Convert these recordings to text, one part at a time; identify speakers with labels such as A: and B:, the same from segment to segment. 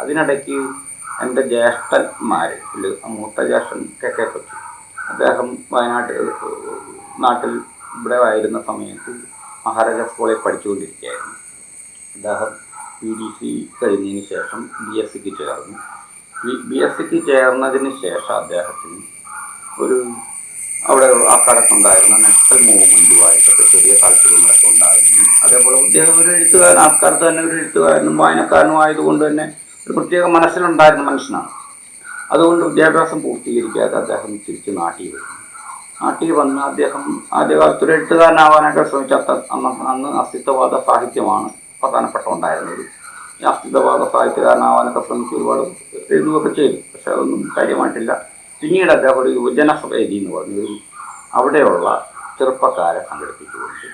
A: അതിനിടയ്ക്ക് എന്റെ ജ്യേഷ്ഠന്മാർ മൂത്ത ജ്യേഷ്ഠൻ കെ കെ കൊച്ചു. അദ്ദേഹം വയനാട്ട് നാട്ടിൽ ഇവിടെ ആയിരുന്ന സമയത്ത് മഹാരാജ സ്കൂളിൽ പഠിച്ചുകൊണ്ടിരിക്കുകയായിരുന്നു. അദ്ദേഹം പി ഡി സി കഴിഞ്ഞതിന് ശേഷം ബി എസ് സിക്ക് ചേർന്നു. ബി എസ് സിക്ക് ചേർന്നതിന് ശേഷം അദ്ദേഹത്തിന് ഒരു അവിടെ ആ കടക്കുണ്ടായിരുന്ന നക്സൽ മൂവ്മെന്റുമായിട്ടൊക്കെ ചെറിയ താല്പര്യങ്ങളൊക്കെ ഉണ്ടായിരുന്നു. അതേപോലെ അദ്ദേഹം ഒരു എഴുത്തുകാരൻ ആൾക്കാർക്ക് തന്നെ ഒരു എഴുത്തുകാരനും വായനക്കാരനും ആയതുകൊണ്ട് തന്നെ ഒരു പ്രത്യേക മനസ്സിലുണ്ടായിരുന്ന മനുഷ്യനാണ്. അതുകൊണ്ട് വിദ്യാഭ്യാസം പൂർത്തീകരിക്കാതെ അദ്ദേഹം തിരിച്ച് നാട്ടിൽ വരുന്നു നാട്ടിൽ വന്ന് അദ്ദേഹം ആദ്യകാലത്ത് ഒരു എഴുത്തുകാരനാവാനൊക്കെ ശ്രമിച്ച അന്ന് അന്ന് അസ്തിത്വവാദ സാഹിത്യമാണ് പ്രധാനപ്പെട്ട ഉണ്ടായിരുന്നത് ഈ അസ്തിത്വവാദ സാഹിത്യകാരനാവാനൊക്കെ ശ്രമിച്ച് ഒരുപാട് എഴുതുകയൊക്കെ ചെയ്തു. പക്ഷെ അതൊന്നും കാര്യമായിട്ടില്ല. പിന്നീട് അദ്ദേഹം ഒരു യുവജന വേദി എന്ന് പറഞ്ഞൊരു അവിടെയുള്ള ചെറുപ്പക്കാരെ സംഘടിപ്പിച്ചുകൊണ്ട്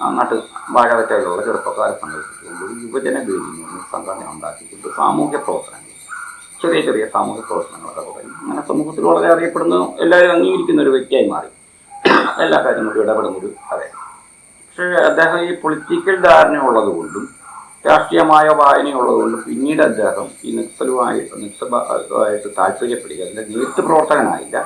A: ആ നാട്ടിൽ വാഴവറ്റയിലുള്ള ചെറുപ്പക്കാരെ സംഘടിപ്പിച്ചുകൊണ്ട് ഒരു യുവജന വേദി എന്ന് പറഞ്ഞ സംഘടന ഉണ്ടാക്കിക്കൊണ്ട് സാമൂഹ്യ പ്രവർത്തനങ്ങൾ ചെറിയ ചെറിയ സാമൂഹ്യ പ്രവർത്തനങ്ങളൊക്കെ തുടങ്ങി. അങ്ങനെ സമൂഹത്തിൽ വളരെ അറിയപ്പെടുന്ന എല്ലാവരും അംഗീകരിക്കുന്ന ഒരു വ്യക്തിയായി മാറി. എല്ലാ കാര്യങ്ങളിലും ഇടപെടുന്നൊരു അതെ പക്ഷേ അദ്ദേഹം ഈ പൊളിറ്റിക്കൽ ധാരണ കൊണ്ടും രാഷ്ട്രീയമായ വായനയുള്ളതുകൊണ്ട് പിന്നീട് അദ്ദേഹം ഈ നിത്തലുമായിട്ട് നിത്തമായിട്ട് താല്പര്യപ്പെടുക അതിന്റെ നെയ്ത്ത് പ്രവർത്തകനായില്ല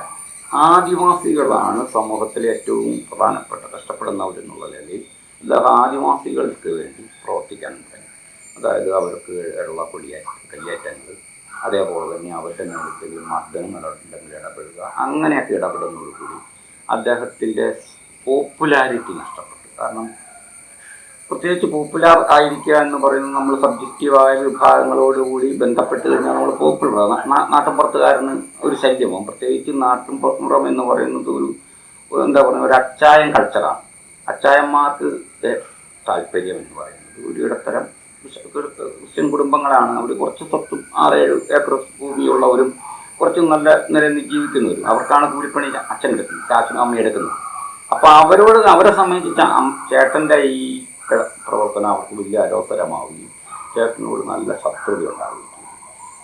A: ആദിവാസികളാണ് സമൂഹത്തിലെ ഏറ്റവും പ്രധാനപ്പെട്ട കഷ്ടപ്പെടുന്നവരെന്നുള്ള നിലയിൽ അദ്ദേഹം ആദിവാസികൾക്ക് വേണ്ടി പ്രവർത്തിക്കാൻ തുടങ്ങി. അതായത് അവർക്ക് ഉള്ള കൊടിയേറ്റ കയ്യേറ്റങ്ങൾ അതേപോലെ തന്നെ അവരുടെ നേതൃത്വത്തിൽ മർദ്ദനങ്ങൾ ഉണ്ടെങ്കിൽ ഇടപെടുക അങ്ങനെയൊക്കെ ഇടപെടുന്നതോടുകൂടി അദ്ദേഹത്തിന്റെ പോപ്പുലാരിറ്റി നഷ്ടപ്പെട്ടു. കാരണം പ്രത്യേകിച്ച് പോപ്പുലർ ആയിരിക്കുക എന്ന് പറയുന്നത് നമ്മൾ സബ്ജക്റ്റീവായ വിഭാഗങ്ങളോടുകൂടി ബന്ധപ്പെട്ട് കഴിഞ്ഞാൽ നമ്മൾ പോപ്പുലർ നാട്ടിൻപുറത്തുകാരന് ഒരു ശല്യമാണ് പ്രത്യേകിച്ച് നാട്ടിൻപുറം എന്ന് പറയുന്നത് ഒരു എന്താ പറയുക ഒരു അച്ചായം കൾച്ചറാണ് അച്ചായന്മാർക്ക് താല്പര്യം എന്ന് പറയുന്നത് ഒരു ഇടത്തരം ക്രിസ്ത്യൻ കുടുംബങ്ങളാണ്. അവർ കുറച്ച് സ്വത്തും ആറേഴ് ഏക്കർ ഭൂമിയുള്ളവരും കുറച്ച് നല്ല നിലയിൽ ജീവിക്കുന്നവരും. അവർക്കാണ് കൂലിപ്പണി അച്ഛൻ എടുക്കുന്നത് ചാച്ചനും അമ്മയും എടുക്കുന്നത്. അപ്പോൾ അവരോട് അവരെ സംബന്ധിച്ച് ചേട്ടന്റെ ഈ പ്ര- പ്രവർത്തനം അവർക്ക് വലിയ അലോസരമാവുകയും ചേട്ടനോട് നല്ല ശത്രുത ഉണ്ടാവുകയും.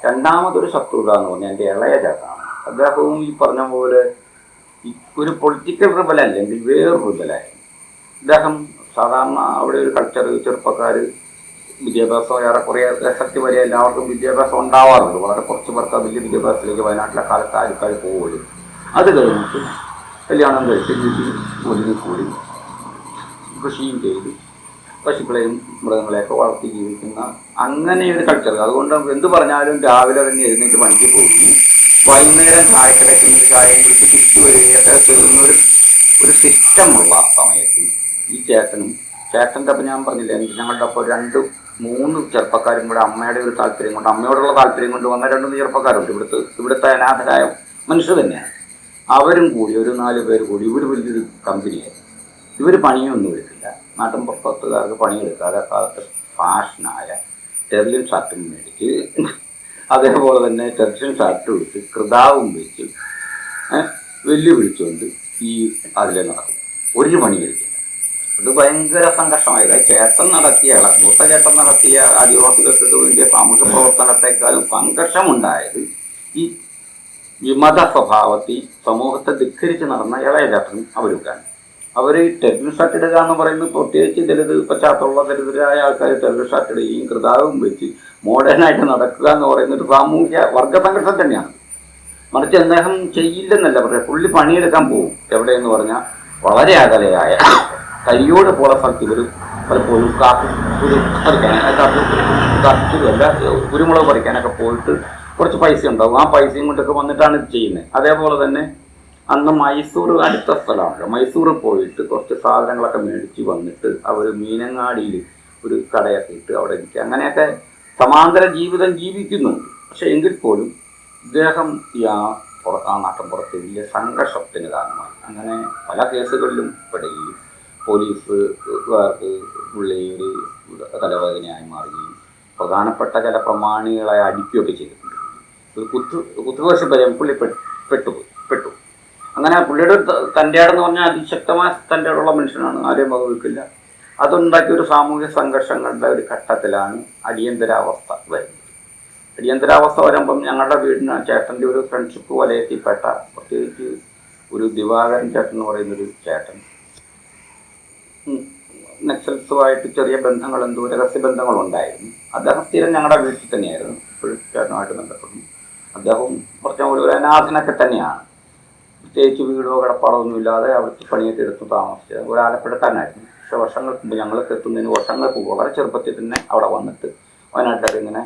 A: രണ്ടാമതൊരു ശത്രുത എന്ന് പറഞ്ഞാൽ എന്റെ ഇളയ ചേട്ടനാണ്. അദ്ദേഹവും ഈ പറഞ്ഞ പോലെ ഒരു പൊളിറ്റിക്കൽ റിബൽ അല്ലെങ്കിൽ വേറൊരു റിബലായിരുന്നു അദ്ദേഹം സാധാരണ അവിടെ ഒരു കൾച്ചർ ചെറുപ്പക്കാർ വിദ്യാഭ്യാസം ഏറെക്കുറെ ശക്തി വരെ എല്ലാവർക്കും വിദ്യാഭ്യാസം ഉണ്ടാവാറുണ്ട്. വളരെ കുറച്ച് പേർക്ക് വലിയ വിദ്യാഭ്യാസത്തിലേക്ക് വയനാട്ടിലെ കാലത്ത് ആൾക്കാർ പോവുകയും അത് കഴിഞ്ഞിട്ട് കല്യാണം കഴിച്ച് വീട്ടിൽ ഒതുങ്ങി കൂടി കൃഷിയും ചെയ്ത്. പശുക്കളെയും മൃഗങ്ങളെയൊക്കെ വളർത്തി ജീവിക്കുന്ന അങ്ങനെ ഒരു കൾച്ചർ അതുകൊണ്ട് എന്ത് പറഞ്ഞാലും രാവിലെ തന്നെ എഴുന്നേറ്റ് പണിക്ക് പോകുന്നു. വൈകുന്നേരം ചായ കിടക്കുന്ന ചായയും കുടിച്ച് തിരിച്ചു വരികയൊക്കെ ചെയ്യുന്ന ഒരു ഒരു സിസ്റ്റമുള്ള സമയത്ത് ഈ ചേട്ടനും ചേട്ടന്റെ അപ്പം ഞാൻ പറഞ്ഞില്ലേ ഞങ്ങളുടെ അപ്പോൾ രണ്ട് മൂന്ന് ചെറുപ്പക്കാരും കൂടെ അമ്മയുടെ ഒരു താല്പര്യം കൊണ്ട് അമ്മയോടുള്ള താല്പര്യം കൊണ്ട് വന്ന രണ്ട് ചെറുപ്പക്കാരുണ്ട്. ഇവിടുത്തെ ഇവിടുത്തെ അനാഥരായ മനുഷ്യർ തന്നെയാണ്. അവരും കൂടി ഒരു നാല് പേര് കൂടി ഇവർ വലിയൊരു കമ്പനിയായി ഇവർ പണിയൊന്നും എടുക്കില്ല നാട്ടിൻ പുറത്തുകാർക്ക് പണിയെടുക്കാതെ കാലത്ത് ഫാഷനായ ടെർലിൻ ഷർട്ടും മേടിച്ച് അതേപോലെ തന്നെ ടെർലിൻ ഷർട്ടും എടുത്ത് കൃതാവും വെച്ച് വെല്ലുവിളിച്ചുകൊണ്ട് ഈ അതിലെ നടക്കും. ഒരു പണിയെടുക്കില്ല. അത് ഭയങ്കര സംഘർഷമായത്. ചേട്ടൻ നടത്തിയ മൂത്ത ചേട്ടൻ നടത്തിയ ആദിവാസികൾക്ക് വേണ്ടിയ സാമൂഹ്യ പ്രവർത്തനത്തെക്കാളും സംഘർഷമുണ്ടായത് ഈ വിമത സ്വഭാവത്തിൽ സമൂഹത്തെ ധിക്കരിച്ച് നടന്ന ഇളയ ചേട്ടനും അവരൊക്കെയാണ് അവർ ടെറിൽ ഷർട്ട് ഇടുക എന്ന് പറയുന്നത് പ്രത്യേകിച്ച് ദലിത് പശ്ചാത്തലമുള്ള ദരിദ്രരായ ആൾക്കാർ ടെറിൽ ഷർട്ട് ഇടുകയും കൃതാവും വെച്ച് മോഡേണായിട്ട് നടക്കുക എന്ന് പറയുന്ന ഒരു സാമൂഹ്യ വർഗ സംഘർഷം തന്നെയാണ്. മറിച്ച് അദ്ദേഹം ചെയ്യില്ലെന്നല്ല പക്ഷെ പുള്ളി പണിയെടുക്കാൻ പോകും. എവിടെയെന്ന് പറഞ്ഞാൽ വളരെ അകലെയായ കരിയോട് പോലെ സ്ഥലത്ത് ഇവർ പലപ്പോഴും കാപ്പി ഒരു പറിക്കാൻ കാപ്പില്ല കുരുമുളക് പറിക്കാനൊക്കെ പോയിട്ട് കുറച്ച് പൈസ ഉണ്ടാവും. ആ പൈസയും കൊണ്ടൊക്കെ വന്നിട്ടാണ് ഇത് ചെയ്യുന്നത്. അതേപോലെ തന്നെ അന്ന് മൈസൂർ അടുത്ത സ്ഥലമാണ്. മൈസൂർ പോയിട്ട് കുറച്ച് സാധനങ്ങളൊക്കെ മേടിച്ച് വന്നിട്ട് അവർ മീനങ്ങാടിയിൽ ഒരു കടയൊക്കെ ഇട്ട് അവിടെ ഇരിക്കുക. അങ്ങനെയൊക്കെ സമാന്തര ജീവിതം ജീവിക്കുന്നുണ്ട്. പക്ഷെ എങ്കിൽ പോലും ഇദ്ദേഹം ആ പുറത്ത് ആ നാട്ടിൻപുറത്ത് വലിയ സംഘർഷത്തിന് കാരണമായി. അങ്ങനെ പല കേസുകളിലും പെടുകയും പോലീസ് പുള്ളി ഒരു തലവേദനയായി മാറുകയും പ്രധാനപ്പെട്ട ചില പ്രമാണികളെ അടിക്കുകയൊക്കെ ചെയ്തിട്ടുണ്ട്. ഒരു കുത്തു കുത്തുവശം വരെ പുള്ളി പെട്ടു പെട്ടു. അങ്ങനെ പുള്ളിയുടെ തന്റെ ആടെന്ന് പറഞ്ഞാൽ അതിശക്തമായ തന്റെ ആടുള്ള മനുഷ്യനാണ്. ആരെയും വകവെക്കില്ല. അതുണ്ടാക്കിയ ഒരു സാമൂഹ്യ സംഘർഷങ്ങളുടെ ഒരു ഘട്ടത്തിലാണ് അടിയന്തരാവസ്ഥ വരുന്നത്. അടിയന്തരാവസ്ഥ വരുമ്പം ഞങ്ങളുടെ വീടിന് ചേട്ടന്റെ ഒരു ഫ്രണ്ട്ഷിപ്പ് വലയത്തിൽപ്പെട്ട പ്രത്യേകിച്ച് ഒരു ദിവാകരൻ ചേട്ടൻ എന്ന് പറയുന്നൊരു ചേട്ടൻ. നക്സൽസുമായിട്ട് ചെറിയ ബന്ധങ്ങൾ എന്തോ രഹസ്യ ബന്ധങ്ങളുണ്ടായിരുന്നു അദ്ദേഹം സ്ഥിരം ഞങ്ങളുടെ വീട്ടിൽ തന്നെയായിരുന്നു. ഇപ്പോഴും ചേട്ടനുമായിട്ട് ബന്ധപ്പെടുന്നു. അദ്ദേഹം കുറച്ചും ഒരു അനാഥനൊക്കെ തന്നെയാണ്. പ്രത്യേകിച്ച് വീടോ കിടപ്പാടോ ഒന്നുമില്ലാതെ അവിടുത്തെ പണിയൊക്കെ എടുത്ത് താമസിച്ചത്. ഒരു ആലപ്പുഴക്കാരനായിരുന്നു പക്ഷെ വർഷങ്ങൾക്ക് മുമ്പ് ഞങ്ങൾക്ക് എത്തുന്നതിന് വർഷങ്ങൾക്ക് വളരെ ചെറുപ്പത്തിൽ തന്നെ അവിടെ വന്നിട്ട് വയനാട്ടിലൊക്കെ ഇങ്ങനെ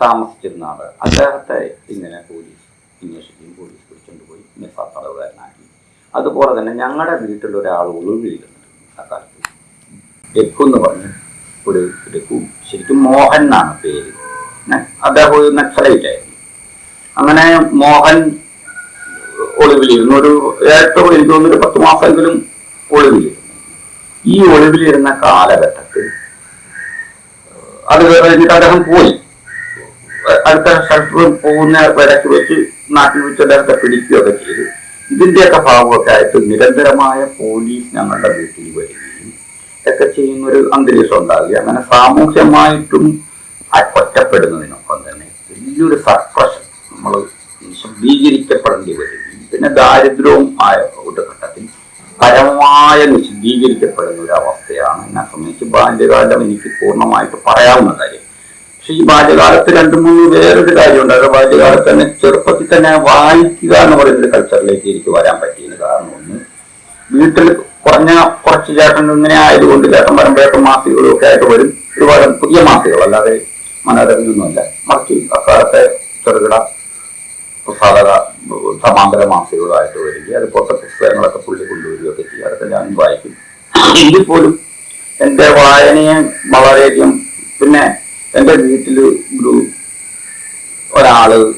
A: താമസിച്ചിരുന്ന ആൾ. അദ്ദേഹത്തെ ഇങ്ങനെ പോലീസ് അന്വേഷിക്കുകയും പോലീസ് പിടിച്ചുകൊണ്ട് പോയി നിഫാ തടവുകാരനാക്കി. അതുപോലെ തന്നെ ഞങ്ങളുടെ വീട്ടിലൊരാൾ ഒളിവിലിരുന്നു ആ കാലത്ത്. രഘു എന്ന് പറഞ്ഞ് ഒരു രഘു ശരിക്കും മോഹൻ എന്നാണ് പേര്. അദ്ദേഹം ഒരു നക്സലൈറ്റായിരുന്നു. അങ്ങനെ മോഹൻ ഒളിവിലിരുന്നു ഒരു ഏറ്റവും എനിക്ക് തോന്നുന്നു പത്ത് മാസമെങ്കിലും ഒളിവിലിരുന്നു ഈ ഒളിവിലിരുന്ന കാലഘട്ടത്തിൽ അത് കഴിഞ്ഞിട്ട് അദ്ദേഹം പോയി. അടുത്ത സ്ഥലത്ത് പോകുന്ന ഇടയ്ക്ക് വെച്ച് നാട്ടിൽ വെച്ച് അദ്ദേഹത്തെ പിടിക്കുകയൊക്കെ ചെയ്തു. ഇതിന്റെയൊക്കെ ഭാഗമൊക്കെ ആയിട്ട് നിരന്തരമായ പോലീസ് ഞങ്ങളുടെ വീട്ടിൽ വരികയും ഒക്കെ ചെയ്യുന്ന ഒരു അന്തരീക്ഷം ഉണ്ടാകുക അങ്ങനെ സാമൂഹ്യമായിട്ടും ഒറ്റപ്പെടുന്നതിനൊപ്പം തന്നെ വലിയൊരു സപ്രഷൻ നമ്മൾ ശുദ്ധീകരിക്കപ്പെടേണ്ടി വരികയും പിന്നെ ദാരിദ്ര്യവും ആയ ഒരു ഘട്ടത്തിൽ പരമായ നിശബ്ദീകരിക്കപ്പെടുന്ന ഒരു അവസ്ഥയാണ് എന്നെ സംബന്ധിച്ച് ബാല്യകാലം എനിക്ക് പൂർണമായിട്ട് പറയാവുന്ന കാര്യം. പക്ഷെ ഈ ബാല്യകാലത്ത് രണ്ടു മൂന്ന് വേറൊരു കാര്യമുണ്ട്. അത് ബാല്യകാലത്ത് തന്നെ ചെറുപ്പത്തിൽ തന്നെ വായിക്കുക എന്ന് പറയുന്ന ഒരു കൾച്ചറിലേക്ക് എനിക്ക് വരാൻ പറ്റിയത് കാരണം ഒന്ന് വീട്ടിൽ കുറഞ്ഞ കുറച്ച് ചേട്ടൻ ഇങ്ങനെ ആയതുകൊണ്ട് ചേട്ടൻ വരുമ്പോഴേക്കും മാസികകളും ഒക്കെ ആയിട്ട് വരും. ഒരുപാട് പുതിയ മാസികകൾ അല്ലാതെ മനോരമയൊന്നുമല്ല. മറിച്ച് അക്കാലത്തെ ചെറുകിട സാധാരണ സമാന്തര മാസികകളായിട്ട് വരികയും അതുപോലത്തെ പുസ്തകങ്ങളൊക്കെ പുള്ളി കൊണ്ടുവരികയൊക്കെ ചെയ്യും. അതൊക്കെ ഞാൻ വായിക്കും. എങ്കിൽ പോലും എന്റെ വായനയെ വളരെയധികം പിന്നെ എന്റെ വീട്ടിൽ ഒരു ഒരാൾ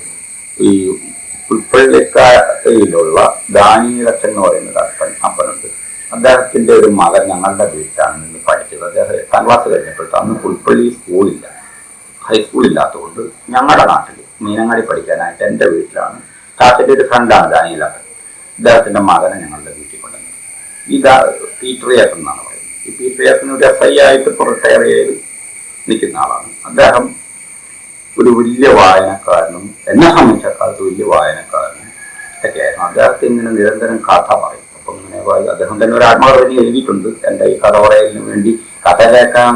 A: ഈ പുൽപ്പള്ളിക്കാരിലുള്ള ദാനീലക്ഷൻ എന്ന് പറയുന്ന ഒരു അപ്പൻ അപ്പനുണ്ട്. അദ്ദേഹത്തിന്റെ ഒരു മകൻ ഞങ്ങളുടെ വീട്ടിലാണ് നിന്ന് പഠിച്ചത്. അദ്ദേഹം എട്ടാം ക്ലാസ് കഴിഞ്ഞപ്പോഴത്തെ അന്ന് പുൽപ്പള്ളി സ്കൂളില്ല ഹൈസ്കൂൾ ഇല്ലാത്തതുകൊണ്ട് ഞങ്ങളുടെ നാട്ടിൽ മീനങ്ങാടി പഠിക്കാനായിട്ട് എന്റെ വീട്ടിലാണ് താത്തന്റെ ഒരു ഫ്രണ്ടാണ് ദാനിയലപ്പൻ ഇദ്ദേഹത്തിന്റെ മകനെ ഞങ്ങളുടെ വീട്ടിൽ കൊണ്ടുവന്നത്. ഈ ദാ പീറ്റർ ഏട്ടൻ എന്നാണ് പറയുന്നത്. ഈ പീറ്റർ ഏട്ടൻ ഒരു എഫ് ഐ ആയിട്ട് ഇപ്പോൾ റിട്ടയർ ചെയ്ത് നിൽക്കുന്ന ആളാണ്. അദ്ദേഹം ഒരു വലിയ വായനക്കാരനും എന്നെ സംബന്ധിച്ചക്കാലത്ത് വലിയ വായനക്കാരനും ഒക്കെയായിരുന്നു അദ്ദേഹത്തെ ഇങ്ങനെ നിരന്തരം കഥ പറയും. അപ്പം ഇങ്ങനെ അദ്ദേഹം തന്നെ ഒരു ആത്മകഥ എഴുതിയിട്ടുണ്ട്. എന്റെ ഈ കഥ പറയലിന് വേണ്ടി കഥ കേൾക്കാൻ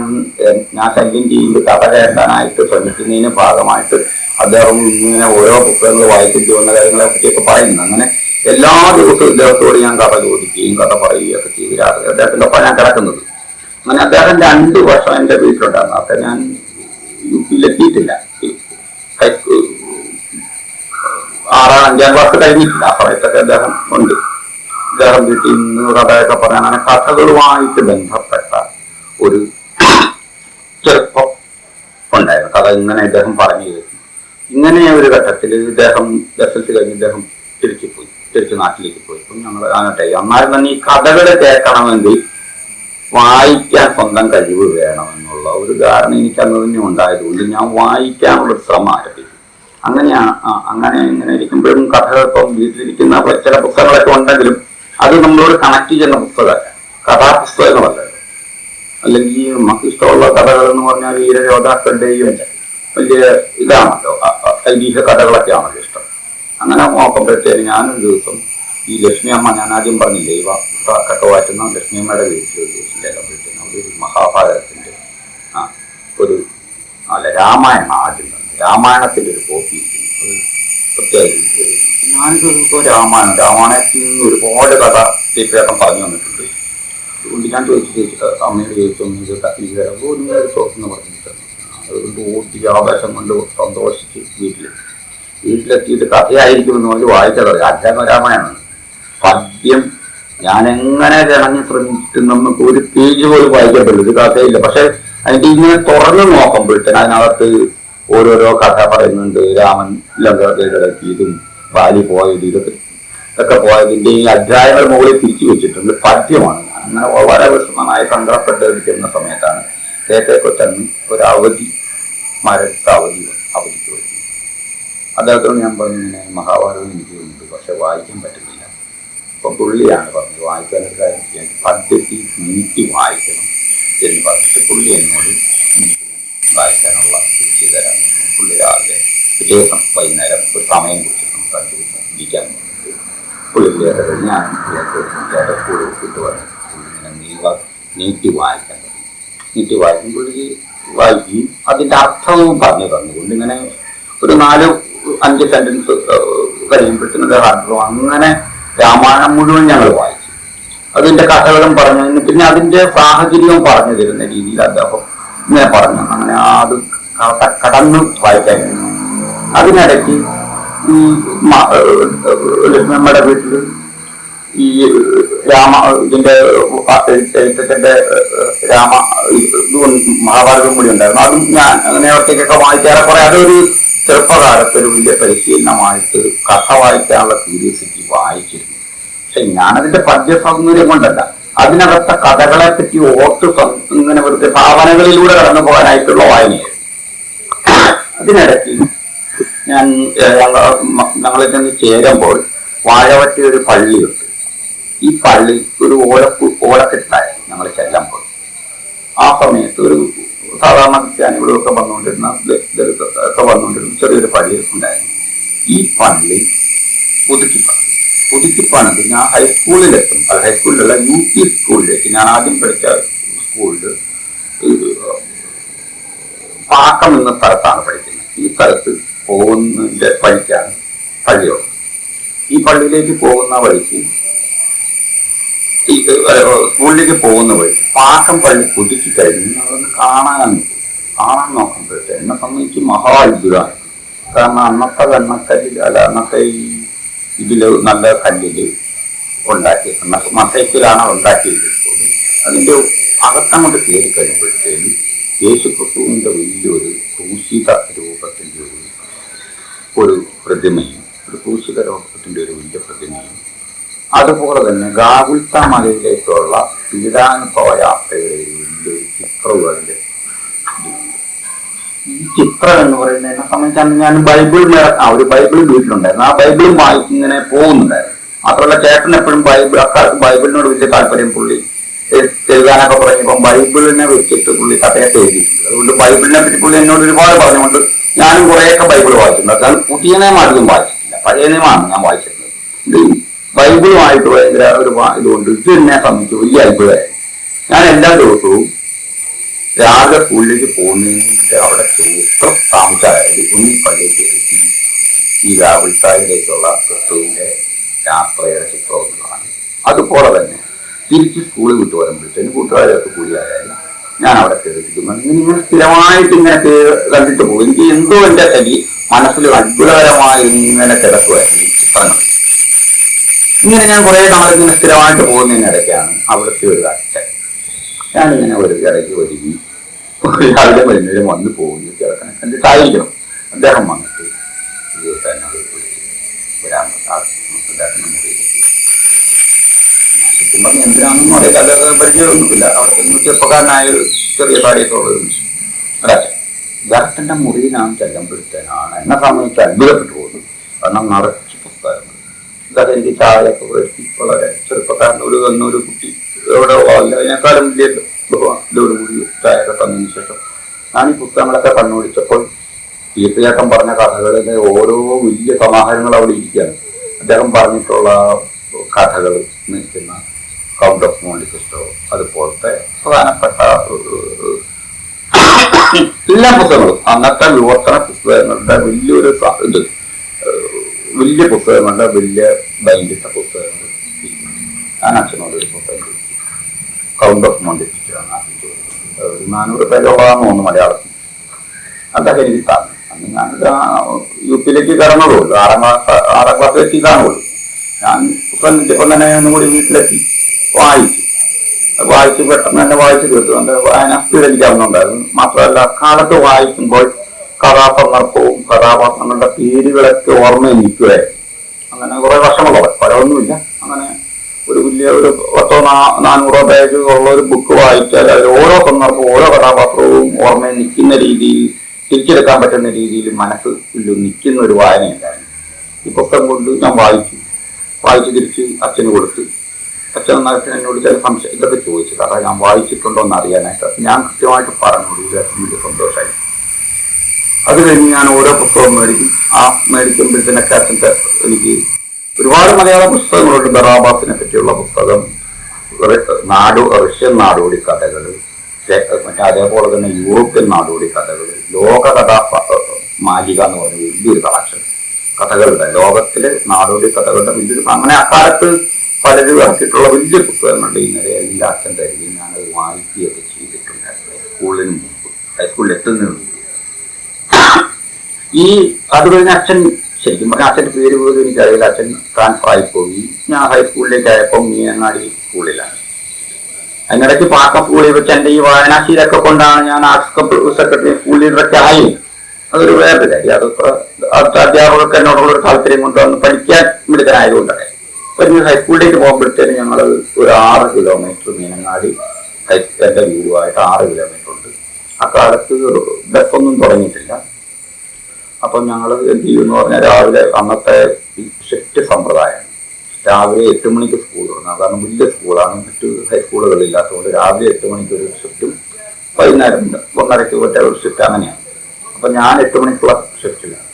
A: ഞാൻ ശല്യം ചെയ്യുമ്പോൾ കഥ കേൾക്കാനായിട്ട് ശ്രമിക്കുന്നതിന് ഭാഗമായിട്ട് അദ്ദേഹം ഇങ്ങനെ ഓരോ പുസ്തകങ്ങൾ വായിക്കേണ്ടി വന്ന കാര്യങ്ങളെ പറ്റിയൊക്കെ പറയുന്നു. അങ്ങനെ എല്ലാ ദിവസവും ഇദ്ദേഹത്തോട് ഞാൻ കഥ ചോദിക്കുകയും കഥ പറയുകയൊക്കെ ചെയ്ത് രാത്രി. അദ്ദേഹത്തിന്റെ ഒപ്പം ഞാൻ കിടക്കുന്നത്. അങ്ങനെ അദ്ദേഹം രണ്ട് വർഷം എന്റെ വീട്ടിലുണ്ടായിരുന്നു. അപ്പൊ ഞാൻ യു പിയിലെത്തിയിട്ടില്ല ആറാം അഞ്ചാം ക്ലാസ് കഴിഞ്ഞിട്ടില്ല. ആ സമയത്തൊക്കെ അദ്ദേഹം ഉണ്ട്. അദ്ദേഹം വീട്ടിൽ നിന്ന് കഥയൊക്കെ പറയാനാണ് കഥകളുമായിട്ട് ബന്ധപ്പെട്ട ഒരു ചെറുപ്പം ഉണ്ടായിരുന്നു. കഥ ഇങ്ങനെ ഇദ്ദേഹം പറഞ്ഞു കേൾക്കും ഇങ്ങനെ ഒരു ഘട്ടത്തിൽ ഇദ്ദേഹം സി കഴിഞ്ഞ് ഇദ്ദേഹം തിരിച്ചു പോയി തിരിച്ചു നാട്ടിലേക്ക് പോയി. അപ്പം ഞങ്ങൾ അങ്ങോട്ടേ എന്നാലും തന്നെ ഈ കഥകൾ കേൾക്കണമെങ്കിൽ വായിക്കാൻ സ്വന്തം കഴിവ് വേണമെന്നുള്ള ഒരു ധാരണ എനിക്ക് അന്ന് തന്നെ ഉണ്ടായതുകൊണ്ട് ഞാൻ വായിക്കാനുള്ള ശ്രമം ആരംഭിച്ചു. അങ്ങനെയാണ് അങ്ങനെ ഇങ്ങനെ ഇരിക്കുമ്പോഴും കഥകൾ ഇപ്പം വീട്ടിലിരിക്കുന്ന ചില പുസ്തകങ്ങളൊക്കെ ഉണ്ടെങ്കിലും അത് നമ്മളോട് കണക്ട് ചെയ്യുന്ന പുസ്തകമല്ല. കഥാപുസ്തകങ്ങളല്ല അല്ലെങ്കിൽ നമുക്ക് ഇഷ്ടമുള്ള എന്ന് പറഞ്ഞാൽ വീരയോദ്ധാക്കളുടെയും വലിയ ഇതാണല്ലോ. ഐതിഹ്യ കഥകളൊക്കെ ആണല്ലോ ഇഷ്ടം. അങ്ങനെ നോക്കുമ്പോഴത്തേന് ഞാനൊരു ദിവസം ഈ ലക്ഷ്മി അമ്മ ഞാൻ ആദ്യം പറഞ്ഞില്ലേ ഇവ കട്ട വാറ്റുന്ന ലക്ഷ്മി അമ്മയുടെ വീട്ടിൽ ഒരു ദിവസം ചെല്ലുമ്പോഴത്തേന് ഒരു മഹാഭാരതത്തിന്റെ ആ ഒരു അല്ല രാമായണം ആദ്യം തന്നെ രാമായണത്തിന്റെ ഒരു കോപ്പി പ്രത്യേകിച്ച് ഞാനിത് രാമായണം രാമായണത്തിൽ നിന്ന് ഒരുപാട് കഥ ചേച്ചിയേട്ടൻ പറഞ്ഞു വന്നിട്ടുണ്ട്. അതുകൊണ്ട് ഞാൻ ചോദിച്ചു അമ്മയോട് ചോദിച്ചു ഒന്ന് ഇത് തട്ടി തരാമോ? എടുത്തോ എന്ന് ഓട്ടി ആവേശം കൊണ്ട് സന്തോഷിച്ച് വീട്ടിൽ വീട്ടിലെത്തിയിട്ട് കഥയായിരിക്കുമെന്ന് പറഞ്ഞ് വായിച്ചത് അധ്യാത്മരാമായണം പദ്യം ഞാൻ എങ്ങനെ കിണഞ്ഞ് ശ്രമിച്ചിട്ട് നമുക്ക് ഒരു പേജ് പോലും വായിക്കാൻ കഥയില്ല. പക്ഷെ അതിന്റെ ഇങ്ങനെ തുറന്നു നോക്കുമ്പോഴത്തേന് അതിനകത്ത് ഓരോരോ കഥ പറയുന്നുണ്ട്. രാമൻ ലങ്കയിലടക്കിയതും ബാലി പോയത് ഇതൊക്കെ ഇതൊക്കെ പോയതിന്റെ ഈ അധ്യായങ്ങൾ മുകളിൽ തിരിച്ചു വെച്ചിട്ടുണ്ട്. പദ്യമാണ്. അങ്ങനെ വളരെ വിഷമമായി സങ്കടപ്പെട്ട് ഇരിക്കുന്ന സമയത്താണ് കെ ഒരു അവധി മരത്ത് അവധി അവധിക്ക് വരുന്നു അദ്ദേഹത്തോട് ഞാൻ പറഞ്ഞു ഇങ്ങനെ മഹാഭാരതം എനിക്ക് ഉണ്ട് പക്ഷെ വായിക്കാൻ പറ്റുന്നില്ല. അപ്പം പുള്ളിയാണ് പറഞ്ഞത് കാര്യം ചെയ്യാൻ പദ്ധതി നീട്ടി വായിക്കണം എന്ന് പറഞ്ഞിട്ട് പുള്ളി എന്നോട് വായിക്കാനുള്ള തിരിച്ചു തരാൻ. പുള്ളി രാവിലെ പിറ്റേ വൈകുന്നേരം ഒരു സമയം കുറിച്ച് സംസാരിച്ച് ഇരിക്കാൻ പറഞ്ഞിട്ട് പുള്ളി കഴിഞ്ഞ് ഞാൻ കൂടെ വിട്ട് പറഞ്ഞു. നീള നീട്ടി വായിക്കാൻ നീറ്റ് നീട്ടി വായിക്കും പുള്ളിക്ക് വായിക്കുകയും അതിന്റെ അർത്ഥവും പറഞ്ഞു തന്നുകൊണ്ട് ഇങ്ങനെ ഒരു നാല് അഞ്ച് സെന്റൻസ് കഴിയുമ്പോഴത്തേനും അങ്ങനെ രാമായണം മുഴുവൻ ഞങ്ങൾ വായിച്ചു അതിന്റെ കഥകളും പറഞ്ഞു പിന്നെ അതിന്റെ സാഹചര്യവും പറഞ്ഞു തരുന്ന രീതിയിൽ അദ്ദേഹം ഇങ്ങനെ പറഞ്ഞു അങ്ങനെ അത് കടന്നു വായിക്കാൻ. അതിനിടയ്ക്ക് ഈ നമ്മുടെ വീട്ടിൽ ഈ രാമ ഇതിന്റെ ചരിത്രത്തിന്റെ രാമ മഹാഭാരതം കൂടി ഉണ്ടായിരുന്നു. അതും ഞാൻ അങ്ങനെ ഒറ്റയ്ക്കൊക്കെ വായിക്കാറെ കുറെ. അതൊരു ചെറുപ്പകാലത്ത് ഒരു വലിയ പരിശീലനമായിട്ട് കഥ വായിക്കാനുള്ള ക്യൂരിയോസിറ്റി വായിച്ചിരുന്നു. പക്ഷെ ഞാനതിന്റെ പദ്യസൗന്ദര്യം കൊണ്ടല്ല. അതിനകത്തെ കഥകളെ പറ്റി ഓർത്ത് ഇങ്ങനെ വെറുതെ ഭാവനകളിലൂടെ കടന്നു പോകാനായിട്ടുള്ള വായനയായിരുന്നു. അതിനിടയ്ക്ക് ഞാൻ ഞങ്ങളിൽ നിന്ന് ചേരുമ്പോൾ വാഴവട്ടി ഒരു പള്ളിയുണ്ട്. ഈ പള്ളി ഒരു ഓലപ്പു ഓലക്കെട്ടായിരുന്നു ഞങ്ങൾ ചെല്ലുമ്പോൾ. ആ സമയത്ത് ഒരു സാധാരണ ക്രിസ്ത്യാനികളൊക്കെ വന്നുകൊണ്ടിരുന്ന ഒക്കെ വന്നുകൊണ്ടിരുന്ന ചെറിയൊരു പള്ളി ഉണ്ടായിരുന്നു. ഈ പള്ളി പുതുക്കി പണിതു. പുതുക്കി പണിത് ഞാൻ ഹൈസ്കൂളിലെത്തും ഹൈസ്കൂളിലുള്ള യു പി സ്കൂളിലേക്ക് ഞാൻ ആദ്യം പഠിച്ച സ്കൂളിൽ പാക്കം എന്ന സ്ഥലത്താണ് പഠിക്കുന്നത്. ഈ സ്ഥലത്ത് പോകുന്നതിന്റെ വഴിക്കാണ് പള്ളിയുള്ളത് ഈ പള്ളിയിലേക്ക് പോകുന്ന വഴിക്ക് സ്കൂളിലേക്ക് പോകുന്ന വഴി പാക്കം പള്ളി പുതുക്കി കഴിഞ്ഞ് അതൊന്ന് കാണാൻ കാണാൻ നോക്കുമ്പോഴത്തെ എന്നെ സംബന്ധിച്ച് മഹാ അത്ഭുതമാണ് കാരണം അന്നത്തെ വെണ്ണക്കല്ലിൽ അല്ല അന്നത്തെ ഈ ഇതിൽ നല്ല കല്ലിൽ ഉണ്ടാക്കി മസൈക്കിലാണ് ഉണ്ടാക്കിയിരിക്കുന്നത് അതിന്റെ അകത്തങ്ങോട്ട് കയറി കഴിയുമ്പോഴത്തേനും പ്രസുവിന്റെ വലിയൊരു ക്രൂശിത രൂപത്തിന്റെ ഒരു ഒരു പ്രതിമയും ഒരു ക്രൂശിത രൂപത്തിന്റെ ഒരു വലിയ പ്രതിമയും അതുപോലെ തന്നെ ഗാഗുൽത്ത മലയിലേക്കുള്ള പീഡാനുഭവ യാത്രയുടെ ഒരു ഈ ചിത്രം എന്ന് പറയുന്നത് എന്നെ സംബന്ധിച്ചാണ് ഞാൻ ബൈബിൾ ആ ഒരു ബൈബിൾ വീട്ടിലുണ്ടായിരുന്നു. ആ ബൈബിളും വായിച്ച് ഇങ്ങനെ പോകുന്നുണ്ടായിരുന്നു. മാത്രമല്ല ചേട്ടൻ എപ്പോഴും ബൈബിൾ അക്കാലത്ത് ബൈബിളിനോട് വലിയ താല്പര്യം പുള്ളി എഴുതാനൊക്കെ പറഞ്ഞപ്പോൾ ബൈബിളിനെ വെച്ചിട്ട് പുള്ളി കഥയൊക്കെ എഴുതിയിട്ടുണ്ട്. അതുകൊണ്ട് ബൈബിളിനെ പറ്റി പുള്ളി എന്നോട് ഒരുപാട് പറഞ്ഞുകൊണ്ട് ഞാനും കുറേയൊക്കെ ബൈബിൾ വായിച്ചിട്ടുണ്ട്. അതാണ് പുതിയ നിയമം അധികം വായിച്ചിട്ടില്ല. പഴയ നിയമമാണ് ഞാൻ വായിച്ചിട്ടുള്ളത്. ബൈബിളുമായിട്ട് ഭയങ്കര ഒരു ഇതുകൊണ്ട് ഇത് എന്നെ സംബന്ധിച്ചു വലിയ അത്ഭുതമായി. ഞാൻ എല്ലാ ദിവസവും രാവിലെ സ്കൂളിലേക്ക് പോകുന്നതിന്റെ അവിടെ സൂത്രം താമസമായത് പള്ളിയിൽ കയറി ഈ രാവിൽത്തായിലേക്കുള്ള ക്രിസ്തുവിന്റെ യാത്രയുടെ ചിത്രവുമാണ് അതുപോലെ തന്നെ തിരിച്ച് സ്കൂളിൽ വിട്ടു വരുമ്പോഴത്തേന് കൂട്ടുകാരൊക്കെ കൂടിയായാലും ഞാൻ അവിടെ കയറിയിരിക്കുന്നു ഇങ്ങനെ സ്ഥിരമായിട്ട് ഇങ്ങനെ കണ്ടിട്ട് പോകും. എനിക്ക് എന്തോ എന്റെ ശരി മനസ്സിൽ അത്ഭുതകരമായി ഇങ്ങനെ കിടക്കുമായിരുന്നു ചിത്രങ്ങൾ. ഇങ്ങനെ ഞാൻ കുറെ നാളിങ്ങനെ സ്ഥിരമായിട്ട് പോകുന്നതിനിടയ്ക്കാണ് അവിടുത്തെ ഒരു അച്ഛൻ. ഞാനിങ്ങനെ ഒരു ഇടയ്ക്ക് ഒരുങ്ങി രാവിലെ വൈകുന്നേരം വന്ന് പോകുന്നു ചെറുക്കനെ സാധിക്കണം അദ്ദേഹം വന്നിട്ട് ഇത് എന്നോട് വിളിച്ചു വരാൻ പറഞ്ഞ എന്തിനാണെന്നും അറിയില്ല. അല്ലാതെ പരിചയമൊന്നുമില്ല അവിടെ ഒരു ചെറിയ കാര്യമൊക്കെ ഉള്ള ഒരു മനുഷ്യൻ. ഒരച്ഛൻ ഇദ്ദേഹത്തിന്റെ മുറിയിലാണ് ചെല്ലുമ്പോഴത്തേനാണ് എന്നെ സംബന്ധിച്ച് അത്ഭുതപ്പെട്ടു പോകുന്നത് കാരണം നിറച്ച് എനിക്ക് ചായയൊക്കെ വരുത്തി വളരെ ചെറുപ്പക്കാരൻ ഒരു വന്നൊരു കുട്ടി. എവിടെ അതിനേക്കാളും വലിയ ഇതോടുകൂടി ചായയൊക്കെ തന്നതിന് ശേഷം ഞാൻ ഈ പുസ്തകങ്ങളൊക്കെ കണ്ണുപിടിച്ചപ്പോൾ തീർത്ഥയാട്ടം പറഞ്ഞ കഥകളിലെ ഓരോ വലിയ സമാഹാരങ്ങൾ അവിടെ ഇരിക്കുകയാണ്. അദ്ദേഹം പറഞ്ഞിട്ടുള്ള കഥകൾ നിൽക്കുന്ന കൗണ്ട് ഓഫ് മോണ്ടി ക്രിസ്റ്റോ അതുപോലത്തെ പ്രധാനപ്പെട്ട എല്ലാ പുസ്തകങ്ങളും അന്നത്തെ വിവർത്തന പുസ്തകങ്ങളുടെ വലിയൊരു ഇത്. വലിയ പുസ്തകങ്ങളുടെ വലിയ ബൈൻഡിട്ട പുസ്തകങ്ങൾ ഞാൻ അച്ഛനോട് ഒരു പുസ്തകം. കൗണ്ട് ഓഫ് മോണ്ടി ക്രിസ്റ്റോ ആണ് ആദ്യം ചോദിച്ചത്. ഒരു നാനൂറ് പേരുള്ളതാണെന്ന് തോന്നുന്നു മലയാളത്തിൽ. അതൊക്കെ എനിക്ക് താങ്ങി. അന്ന് ഞാൻ യു പിയിലേക്ക് കടന്നതുള്ളൂ ആറാം ക്ലാസ് ആറാം ക്ലാസ് എത്തി കാണുള്ളൂ ഞാൻ ഇപ്പം തന്നെ ഒന്നുകൂടി വീട്ടിലെത്തി. വായിച്ചു. വായിച്ച് പെട്ടെന്ന് തന്നെ വായിച്ച് തീർത്തു. എന്റെ വായന സ്പീഡ് എനിക്കാവുന്നുണ്ടായിരുന്നു മാത്രമല്ല കാലത്ത് വായിക്കുമ്പോൾ കഥാസന്ദർഭവും കഥാപാത്രങ്ങളുടെ പേരുകളൊക്കെ ഓർമ്മ നിൽക്കുകയായിരുന്നു അങ്ങനെ കുറെ വർഷമുള്ളത് പഴമൊന്നുമില്ല. അങ്ങനെ ഒരു വലിയ ഒരു പത്തോ നാനൂറോ പേജ് ഉള്ള ഒരു ബുക്ക് വായിച്ചാൽ അതിൽ ഓരോ സന്ദർഭവും ഓരോ കഥാപാത്രവും ഓർമ്മയിൽ നിൽക്കുന്ന രീതിയിൽ തിരിച്ചെടുക്കാൻ പറ്റുന്ന രീതിയിൽ മനസ്സിൽ നിൽക്കുന്ന ഒരു വായനയുണ്ടായിരുന്നു. ഈ പുസ്തകം കൊണ്ട് ഞാൻ വായിച്ചു. വായിച്ച് തിരിച്ച് അച്ഛന് കൊടുത്ത്. അച്ഛൻ അച്ഛൻ എന്നോട് ചില സംശയം ഇതൊക്കെ ചോദിച്ചു. കാരണം ഞാൻ വായിച്ചിട്ടുണ്ടോ എന്ന് അറിയാനായിട്ട് ഞാൻ കൃത്യമായിട്ട് പറഞ്ഞു വലിയ സന്തോഷമായി. അത് കഴിഞ്ഞ് ഞാൻ ഓരോ പുസ്തകം മേടിക്കും. ആ മേടിക്കുമ്പോഴത്തേനൊക്കെ അച്ഛന്റെ എനിക്ക് ഒരുപാട് മലയാള പുസ്തകങ്ങളുണ്ട്. ബറാബാസിനെ പറ്റിയുള്ള പുസ്തകം നാടു റഷ്യൻ നാടോടി കഥകൾ മറ്റേ അതേപോലെ തന്നെ യൂറോപ്യൻ നാടോടി കഥകൾ ലോകകഥ മാലിക എന്ന് പറഞ്ഞ വലിയൊരു കളക്ഷൻ കഥകളുടെ ലോകത്തിലെ നാടോടി കഥകളുടെ വലിയൊരു അങ്ങനെ അക്കാലത്ത് പലരും ഇറക്കിയിട്ടുള്ള വലിയ പുസ്തകങ്ങളുടെ ഇന്നലെ എല്ലാ അച്ഛൻ തരികയും ഞാനത് വായിക്കുകയൊക്കെ ചെയ്തിട്ടുണ്ടായിരുന്നു. ഹൈസ്കൂളിന് മുമ്പ് ഹൈസ്കൂളിൽ എത്തുന്നതിന് ഈ അത് കഴിഞ്ഞ അച്ഛൻ ശരിക്കും പറഞ്ഞാൽ അച്ഛന്റെ പേര് പോലും എനിക്കറിയില്ല. അച്ഛൻ ട്രാൻസ്ഫർ ആയിപ്പോയി ഞാൻ ഹൈസ്കൂളിലേക്ക് ആയപ്പോൾ മീനങ്ങാടി സ്കൂളിലാണ്. അതിനിടയ്ക്ക് പാക്കപ്പൂളി വെച്ച് എന്റെ ഈ വായനാശീലൊക്കെ കൊണ്ടാണ് ഞാൻ ആർട്സ് സെക്രട്ടറി സ്കൂൾ ലീഡറൊക്കെ ആയി. അതൊരു വേറൊരു കാര്യം. അതൊക്കെ അടുത്ത അധ്യാപകർക്ക് എന്നോടുള്ള ഒരു താല്പര്യം കൊണ്ട് വന്ന് പഠിക്കാൻ മിടുക്കനായതുകൊണ്ടൊക്കെ അപ്പം ഞാൻ ഹൈസ്കൂളിലേക്ക് പോകുമ്പോഴത്തേന് ഞങ്ങൾ ഒരു ആറ് കിലോമീറ്റർ മീനങ്ങാടി ഹൈസ്കൂളിന്റെ വീടുമായിട്ട് ആറ് കിലോമീറ്റർ ഉണ്ട്. അക്കാലത്ത് ബസ്സൊന്നും തുടങ്ങിയിട്ടില്ല. അപ്പം ഞങ്ങൾ എന്ത് ചെയ്യും എന്ന് പറഞ്ഞാൽ രാവിലെ അന്നത്തെ ഷിഫ്റ്റ് സമ്പ്രദായമാണ് രാവിലെ എട്ട് മണിക്ക് സ്കൂൾ തുടങ്ങുക കാരണം വലിയ സ്കൂളാണ് മറ്റു ഹൈസ്കൂളുകളില്ലാത്തതുകൊണ്ട് രാവിലെ എട്ട് മണിക്ക് ഒരു ഷിഫ്റ്റും വൈകുന്നേരം ഒന്നരയ്ക്ക് ഒറ്റ ഒരു ഷിഫ്റ്റ് അങ്ങനെയാണ്. അപ്പം ഞാൻ എട്ട് മണിക്കുള്ള ഷിഫ്റ്റിലാണ്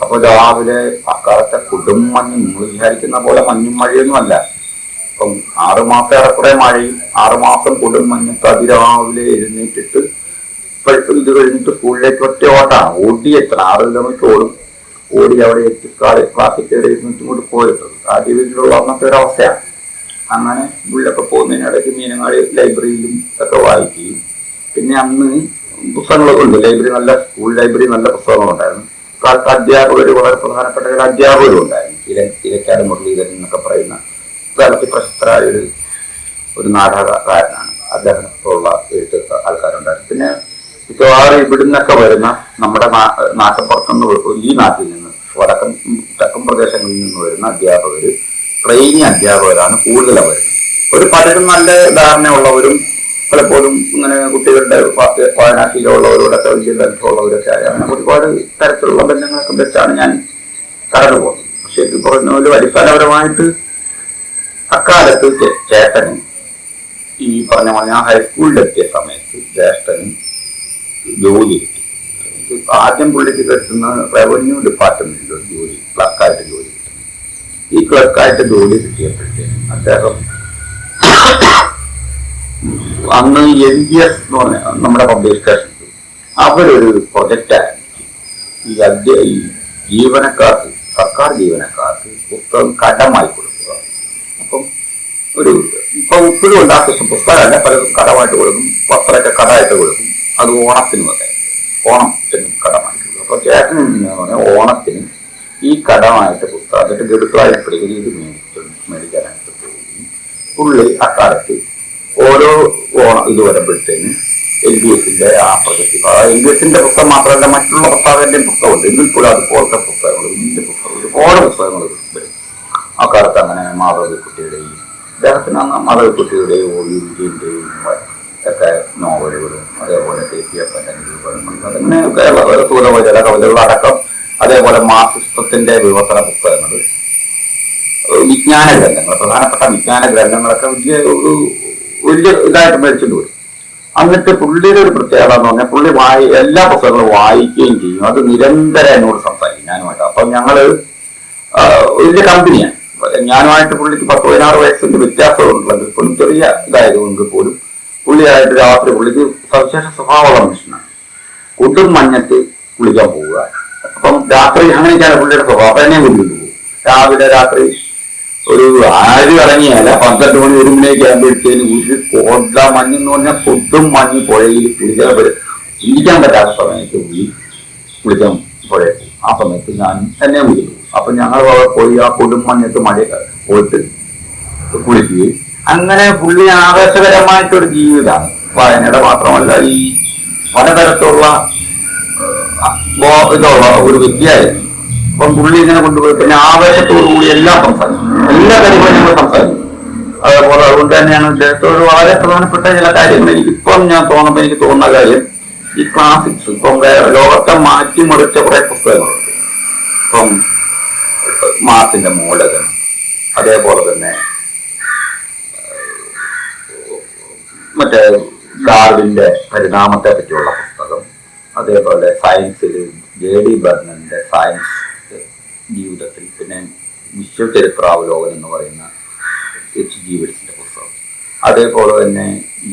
A: അപ്പോൾ രാവിലെ അക്കാലത്തെ കൊടുമഞ്ഞ് നിങ്ങൾ വിചാരിക്കുന്ന പോലെ മഞ്ഞും മഴയൊന്നും അല്ല. അപ്പം ആറുമാസം ഏറെക്കുറെ മഴയും ആറുമാസം കൊടുമഞ്ഞത്ത് അതിരാവിലെ എഴുന്നേറ്റിട്ട് ഇത് കഴിഞ്ഞിട്ട് സ്കൂളിലേക്ക് ഒറ്റ ഓട്ടാണ് ഓടി എത്ര ആറ് കിലോമീറ്റർ ഓടും. ഓടി അവിടെ എത്തി ക്ലാസ്സിൽ കയറി ഇരുന്നിട്ട് കൂടി പോയിട്ടത് ആദ്യ വീട്ടിലുള്ള അന്നത്തെ ഒരു അവസ്ഥയാണ്. അങ്ങനെ ഉള്ളിലൊക്കെ പോകുന്നതിനിടയ്ക്ക് മീനങ്ങാടി ലൈബ്രറിയിലും ഒക്കെ വായിക്കുകയും. പിന്നെ അന്ന് പുസ്തകങ്ങളൊക്കെ ഉണ്ട്. ലൈബ്രറി നല്ല സ്കൂൾ ലൈബ്രറി നല്ല പുസ്തകങ്ങളുണ്ടായിരുന്നു കാലത്ത് അധ്യാപകർ വളരെ പ്രധാനപ്പെട്ട ചില അധ്യാപകരും ഉണ്ടായിരുന്നു. ഇല ഇലക്കാട് മുരളീധരൻ എന്നൊക്കെ പറയുന്ന കാലത്ത് പ്രശസ്തരായ ഒരു ഒരു നാടകകാരനാണ് മിക്കവാറും ഇവിടുന്നൊക്കെ വരുന്ന നമ്മുടെ നാ- നാട്ടുപുറത്തുനിന്ന് ഈ നാട്ടിൽ നിന്ന് വടക്കൻ തെക്കൻ പ്രദേശങ്ങളിൽ നിന്ന് വരുന്ന അധ്യാപകർ ട്രെയിനിങ് അധ്യാപകരാണ് കൂടുതലും വരുന്നത്. ഒരു പലരും നല്ല ധാരണയുള്ളവരും പലപ്പോഴും ഇങ്ങനെ കുട്ടികളുടെ വായനാശീലമുള്ളവരോടൊക്കെ വലിയ ബന്ധമുള്ളവരൊക്കെ ആയ അങ്ങനെ ഒരുപാട് തരത്തിലുള്ള ബന്ധങ്ങളൊക്കെ വെച്ചാണ് ഞാൻ കടന്നു പോകുന്നത്. പക്ഷെ ഇത് പറഞ്ഞ പോലെ അടിസ്ഥാനപരമായിട്ട് അക്കാലത്ത് ചേട്ടനും ഈ പറഞ്ഞ പോലെ ഞാൻ ഹൈസ്കൂളിലെത്തിയ സമയത്ത് ജ്യേഷ്ഠനും ജോലി കിട്ടി. ആദ്യം പുള്ളിക്ക് കിട്ടുന്ന റവന്യൂ ഡിപ്പാർട്ട്മെന്റിൽ ഒരു ജോലി ക്ലർക്കായിട്ട് ജോലി കിട്ടും. ഈ ക്ലർക്കായിട്ട് ജോലി കിട്ടിയപ്പോഴത്തേക്കും അദ്ദേഹം അന്ന് എൻ ജി എസ് എന്ന് പറഞ്ഞ നമ്മുടെ പബ്ലിക്കേഷൻ അവരൊരു പ്രൊജക്റ്റ് ആരംഭിച്ചു ഈ അധ്യ ഈ ജീവനക്കാർക്ക് സർക്കാർ ജീവനക്കാർക്ക് പുസ്തകം കടമായി കൊടുക്കുക. അപ്പം ഒരു ഇപ്പൊ ഇപ്പോഴും ഉണ്ടാക്കുന്ന പുസ്തകമല്ല പലതും കടമായിട്ട് കൊടുക്കും പത്രമൊക്കെ കടമായിട്ട് കൊടുക്കും. അത് ഓണത്തിന് അതെ ഓണത്തിനും കടമായിട്ട് കൊടുക്കും അപ്പൊ ചേട്ടൻ പറഞ്ഞാൽ ഓണത്തിന് ഈ കടമായിട്ട് പുസ്തകം എന്നിട്ട് ഗഡുക്കളായിട്ട് പിടിക്കുന്ന ഇത് മേടിച്ചു മേടിക്കാനായിട്ട് പോയി. പുള്ളി അക്കാലത്ത് ഓരോ ഓണം ഇത് വരുമ്പോഴത്തേന് എൽ ബി എഫിന്റെ ആ പ്രൊജക്ട് എൽ ഡി എഫിന്റെ പുസ്തകം മാത്രമല്ല മറ്റുള്ള പുസ്തകത്തിന്റെയും പുസ്തകമുണ്ട്. എങ്കിൽ കൂടെ അതുപോലത്തെ പുസ്തകങ്ങൾ വലിയ പുസ്തകം ഒരുപാട് പുസ്തകങ്ങൾ വരും അക്കാലത്ത് കാലത്ത് അങ്ങനെ മാധവിക്കുട്ടിയുടെയും അദ്ദേഹത്തിന് മാധവിക്കുട്ടിയുടെയും ഒഴിവിന്റെയും ഒക്കെ നോവലുകളും അതേപോലെ കെ പി എഫിന്റെ നിരൂപണങ്ങളും അങ്ങനെയൊക്കെ ചില കവിതകളടക്കം അതേപോലെ മാർക്സിസത്തിന്റെ വിവർത്തന പുസ്തകങ്ങൾ വിജ്ഞാന ഗ്രന്ഥങ്ങൾ പ്രധാനപ്പെട്ട വിജ്ഞാന ഗ്രന്ഥങ്ങളൊക്കെ വലിയ ഒരു വലിയ ഇതായിട്ട് മേടിച്ചിട്ട് വരും. എന്നിട്ട് പുള്ളിയുടെ ഒരു പ്രത്യേകത എന്ന് പറഞ്ഞാൽ പുള്ളി വായി എല്ലാ പുസ്തകങ്ങളും വായിക്കുകയും ചെയ്യും. അത് നിരന്തരം എന്നോട് സംസാരിക്കും ഞാനുമായിട്ട്. അപ്പം ഞങ്ങൾ ആ, വലിയ കമ്പനിയാണ്. ഞാനുമായിട്ട് പുള്ളിക്ക് പത്ത് പതിനാറ് വയസ്സിന്റെ വ്യത്യാസമുള്ളത് ഇപ്പോഴും ചെറിയ ഇതായതുകൊണ്ട് പോലും പുള്ളിയായിട്ട് രാത്രി പുള്ളിക്ക് സവിശേഷ സ്വഭാവമുള്ള മനുഷ്യനാണ്. കൊടും മഞ്ഞത്ത് കുളിക്കാൻ പോവുക. അപ്പം രാത്രി അങ്ങനെയൊക്കെയാണ് പുള്ളിയുടെ സ്വഭാവം. അപ്പം എന്നെ വിളിക്കുന്നു പോകും. രാവിലെ രാത്രി ഒരു ആര് ഇറങ്ങിയല്ല പന്ത്രണ്ട് മണി ഒരു മണിയൊക്കെ ആകുമ്പോഴത്തേന് ഒരു കോട്ട മഞ്ഞ് എന്ന് പറഞ്ഞാൽ കൊടും മഞ്ഞ് പുഴയിൽ കുളിക്കാൻ പറ്റും ചിന്തിക്കാൻ പറ്റാത്ത സമയത്ത് പോയി കുളിക്കാൻ പുഴയിൽ ആ സമയത്ത് ഞാൻ എന്നെ വിളിക്കും അപ്പം ഞങ്ങൾ പോയി ആ കൊടും മഞ്ഞത്ത് മഴ പോയിട്ട് കുളിക്കുകയും അങ്ങനെ പുള്ളി ആവേശകരമായിട്ടൊരു ജീവിതമാണ്. വായനയുടെ മാത്രമല്ല ഈ പലതരത്തിലുള്ള ഇതുള്ള ഒരു വ്യക്തിയായിരുന്നു അപ്പം പുള്ളി ഇങ്ങനെ കൊണ്ടുപോയി പിന്നെ ആവേശത്തോടു കൂടി എല്ലാം സംസാരിക്കും എല്ലാ കാര്യങ്ങളും ഞങ്ങൾ സംസാരിക്കും അതേപോലെ അതുകൊണ്ട് തന്നെയാണ് ഇദ്ദേഹത്തോട് വളരെ പ്രധാനപ്പെട്ട ചില കാര്യങ്ങൾ ഇപ്പം ഞാൻ തോന്നുമ്പോൾ എനിക്ക് തോന്നുന്ന കാര്യം ഈ ക്ലാസിക്സ് ഇപ്പം ലോകത്തെ മാറ്റിമറിച്ച കുറെ പുസ്തകങ്ങളുണ്ട്. ഇപ്പം മാസിന്റെ മൂലകൻ അതേപോലെ തന്നെ മറ്റേ ഡാർവിന്റെ പരിണാമത്തെ പറ്റിയുള്ള പുസ്തകം. അതേപോലെ സയൻസിൽ ജെ ഡി ബർണന്റെ സയൻസ് ജീവിതത്തിൽ പിന്നെ വിശ്വചരിത്രാവലോകനം എന്ന് പറയുന്ന എച്ച് ജി വെൽസിന്റെ പുസ്തകം. അതേപോലെ തന്നെ ഈ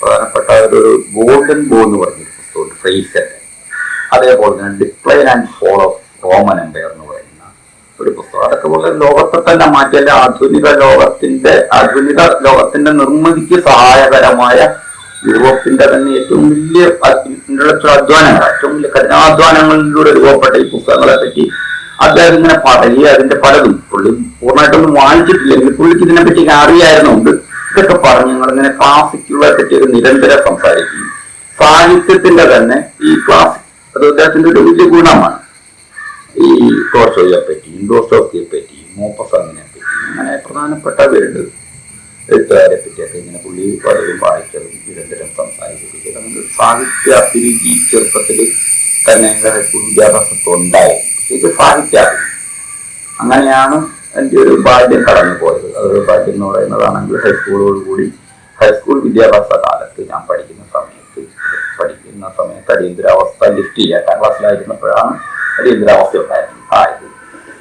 A: പ്രധാനപ്പെട്ട ഒരു ഗോൾഡൻ ബോ എന്ന് പറഞ്ഞൊരു പുസ്തകമുണ്ട് ഫ്രൈസന്റെ അതേപോലെ തന്നെ decline and fall of Roman empire എന്ന് പറയുന്ന ഒരു പുസ്തകം പോലെ ലോകത്തെ തന്നെ മാറ്റിയല്ല ആധുനിക ലോകത്തിന്റെ ആധുനിക ലോകത്തിന്റെ നിർമ്മിതിക്ക് സഹായകരമായ യൂറോപ്പിന്റെ തന്നെ ഏറ്റവും വലിയ ഇന്റലക്ച്വൽ അധ്വാനങ്ങൾ ഏറ്റവും വലിയ കഠിനാധ്വാനങ്ങളിലൂടെ രൂപപ്പെട്ട ഈ പുസ്തകങ്ങളെ പറ്റി അദ്ദേഹം ഇങ്ങനെ പറയുക അതിന്റെ പലതും പുള്ളി പൂർണമായിട്ടൊന്നും വായിച്ചിട്ടില്ലെങ്കിൽ പുള്ളിക്ക് ഇതിനെപ്പറ്റി അറിയായിരുന്നുണ്ട് ഇതൊക്കെ പറഞ്ഞ് ഞങ്ങളിങ്ങനെ ക്ലാസിക്കുകളെ ഒരു നിരന്തരം സംസാരിക്കും സാഹിത്യത്തിന്റെ തന്നെ ഈ ക്ലാസിക് അത് അദ്ദേഹത്തിന്റെ ഒരു വലിയ ഗുണമാണ്. ഈ ടോർഷോയെ പറ്റി ഇൻഡോസ്റ്റോക്കിയെ പറ്റി മോപ്പസാങ്ങിനെ പറ്റി അങ്ങനെ പ്രധാനപ്പെട്ട പ്രധാനപ്പെട്ടവരുണ്ട് എഴുത്തുകാരെ പറ്റിയൊക്കെ ഇങ്ങനെ പുള്ളി പലരും വായിച്ചതും നിരന്തരം സംസാരിക്കുകയൊക്കെ നമുക്ക് സാഹിത്യ അഭിരുചി ചെറുപ്പത്തിൽ തന്നെ ഉണ്ടായി ഇത് സാഹിത്യ അഭിരുചി അങ്ങനെയാണ് എന്റെ ഒരു ബാല്യം കടന്നു പോയത്. അതൊരു ബാല്യം എന്ന് പറയുന്നതാണെങ്കിൽ ഹൈസ്കൂളോടുകൂടി ഹൈസ്കൂൾ വിദ്യാഭ്യാസ കാലത്ത് ഞാൻ പഠിക്കുന്ന സമയത്ത് പഠിക്കുന്ന സമയത്ത് അടിയന്തരാവസ്ഥ ലിഫ്റ്റ് ചെയ്യാൻ എട്ടാം ക്ലാസ്സിലായിരുന്നപ്പോഴാണ് ഇന്ദ്രാവസ്ഥ ഉണ്ടായിരുന്നു ആയത്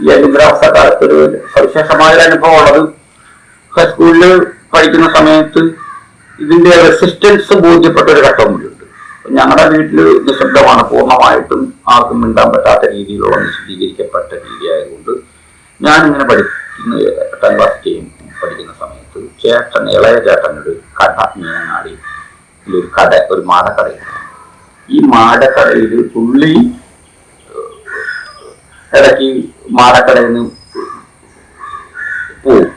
A: ഈ അടിയന്തരാവസ്ഥ കാലത്ത് ഒരു സവിശേഷമായ ഒരു അനുഭവം ഉള്ളത് ഹൈസ്കൂളിൽ പഠിക്കുന്ന സമയത്ത് ഇതിന്റെ റെസിസ്റ്റൻസ് ബോധ്യപ്പെട്ട ഒരു ഘട്ടം കൂടിയുണ്ട്. ഞങ്ങളുടെ വീട്ടിൽ നിശബ്ദമാണ്. പൂർണമായിട്ടും ആർക്കും മിണ്ടാൻ പറ്റാത്ത രീതിയിലുള്ള നിശബ്ദീകരിക്കപ്പെട്ട രീതി ആയതുകൊണ്ട് ഞാനിങ്ങനെ പഠിക്കുന്ന എട്ടാം ക്ലാസ് ചെയ്യും പഠിക്കുന്ന സമയത്ത് ചേട്ടൻ ഇളയ ചേട്ടനൊരു ഒരു കട മീനങ്ങാടി ഒരു കട ഒരു മാടക്കടയുണ്ട്. ഈ മാടക്കടയിൽ പുള്ളി ഇടയ്ക്ക് മാടക്കടയിൽ നിന്ന് പോവും.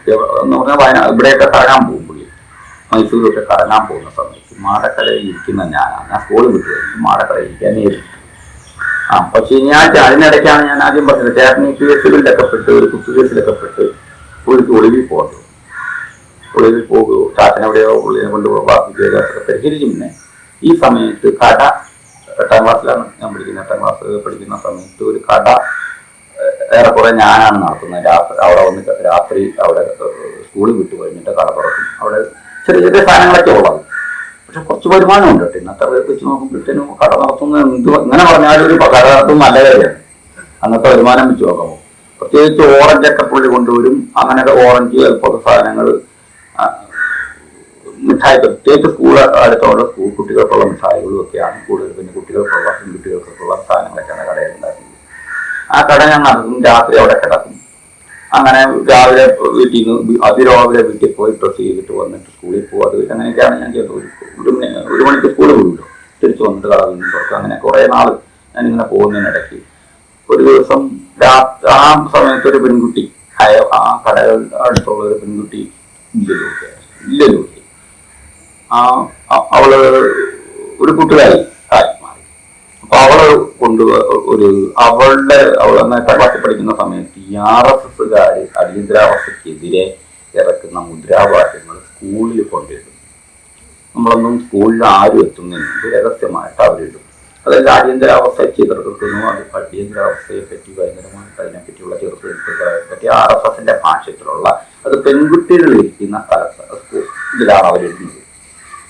A: പറഞ്ഞാൽ ഇവിടെയൊക്കെ കറങ്ങാൻ പോകും പുള്ളി. മൈസൂരൊക്കെ കറങ്ങാൻ പോകുന്ന സമയത്ത് മാടക്കടയിൽ ഇരിക്കുന്ന ഞാനാണ് ഞാൻ സ്കൂളിൽ വിട്ടു കഴിഞ്ഞു മാടക്കടയിൽ ഇരിക്കാൻ നേരിട്ടു. ആ പക്ഷേ ഞാൻ അതിനിടയ്ക്കാണ് ഞാൻ ആദ്യം പറഞ്ഞത് ചേട്ടൻ ഈ കേസുകളിലൊക്കെ പെട്ട് ഒരു കുത്തു കേസിലൊക്കെ പെട്ട് പുള്ളിക്ക് ഒളിവിൽ പോകുന്നു ഒളിവിൽ പോകുകയോ ചാച്ചനെവിടെയോ പുള്ളിനെ കൊണ്ടുപോകും ബാക്കി വിദ്യാഭ്യാസമൊക്കെ പരിഹരിച്ചു പിന്നെ ഈ സമയത്ത് കട എട്ടാം ക്ലാസ്സിലാണ് ഞാൻ പഠിക്കുന്നത്. എട്ടാം ക്ലാസ് പഠിക്കുന്ന സമയത്ത് ഒരു കട ഏറെക്കുറെ ഞാനാണ് നടത്തുന്നത്. രാത്രി അവിടെ വന്ന് രാത്രി അവിടെ സ്കൂളിൽ വിട്ടു കഴിഞ്ഞിട്ട് കട തുറക്കും. അവിടെ ചെറിയ ചെറിയ സാധനങ്ങളൊക്കെ ഉള്ളത്. പക്ഷെ കുറച്ച് വരുമാനമുണ്ട് കേട്ടോ. ഇന്നത്തെ വെച്ച് നോക്കുമ്പോഴത്തേനും കട നടത്തുന്നത് എന്ത് ഇങ്ങനെ പറഞ്ഞാലും ഒരു കട നടത്തുന്നത് നല്ല കാര്യമാണ്. അന്നത്തെ വരുമാനം വെച്ച് നോക്കുമ്പോൾ പ്രത്യേകിച്ച് ഓറഞ്ച് ഒക്കെ പുള്ളി കൊണ്ടുവരും. അങ്ങനെയൊക്കെ ഓറഞ്ച് ചിലപ്പോൾ സാധനങ്ങൾ മിഠായി പ്രത്യേകിച്ച് സ്കൂൾ അടുത്തുള്ള സ്കൂൾ കുട്ടികൾക്കുള്ള മിഠായികളും ഒക്കെയാണ് കൂടുതൽ പിന്നെ കുട്ടികൾക്കുള്ള പെൺകുട്ടികൾക്കൊക്കെയുള്ള സാധനങ്ങളൊക്കെയാണ് കടയിൽ ഉണ്ടാക്കുന്നത്. ആ കട ഞാൻ രാത്രി അവിടെ കിടക്കും അങ്ങനെ രാവിലെ വീട്ടിൽ നിന്ന് അതിരാവിലെ വീട്ടിൽ പോയി ഡ്രസ് ചെയ്തിട്ട് വന്നിട്ട് സ്കൂളിൽ പോകും അത് അങ്ങനെയൊക്കെയാണ് ഞാൻ ചെയ്തത്. ഒരു ഒരു മണി ഒരു മണിക്ക് സ്കൂളിൽ വിടുമല്ലോ തിരിച്ചു വന്നിട്ട് കട വീണ്ടും തുറക്കും. അങ്ങനെ കുറേ നാൾ ഞാനിങ്ങനെ പോകുന്നതിനിടയ്ക്ക് ഒരു ദിവസം ആ സമയത്ത് ഒരു പെൺകുട്ടി ആ കടകൾ അടുത്തുള്ള ഒരു പെൺകുട്ടി ഇല്ലല്ലോ ഇല്ലല്ലോ ആ അവൾ ഒരു കൂട്ടുകാരി ആയി മാറി അപ്പൊ അവൾ കൊണ്ട് ഒരു അവളുടെ അവൾ അന്ന് പഠിക്കുന്ന സമയത്ത് ഈ ആർ എസ് എസ്സുകാർ അടിയന്തരാവസ്ഥക്കെതിരെ ഇറക്കുന്ന മുദ്രാവാക്യങ്ങൾ സ്കൂളിൽ കൊണ്ടിടും. നമ്മളൊന്നും സ്കൂളിൽ ആരും എത്തുന്നില്ല. രഹസ്യമായിട്ട് അവരിടും. അതായത് അടിയന്തരാവസ്ഥയ്ക്ക് എതിർക്കുന്നു അത് അടിയന്തരാവസ്ഥയെ പറ്റി ഭയങ്കരമായിട്ട് അതിനെപ്പറ്റിയുള്ള ചെറുത്തുകളെ പറ്റി ആർ എസ് എസിന്റെ ഭാഷത്തിലുള്ള അത് പെൺകുട്ടികൾ ഇരിക്കുന്ന സ്ഥലത്ത് ഇതിലാണ് അവരെഴുതുന്നത്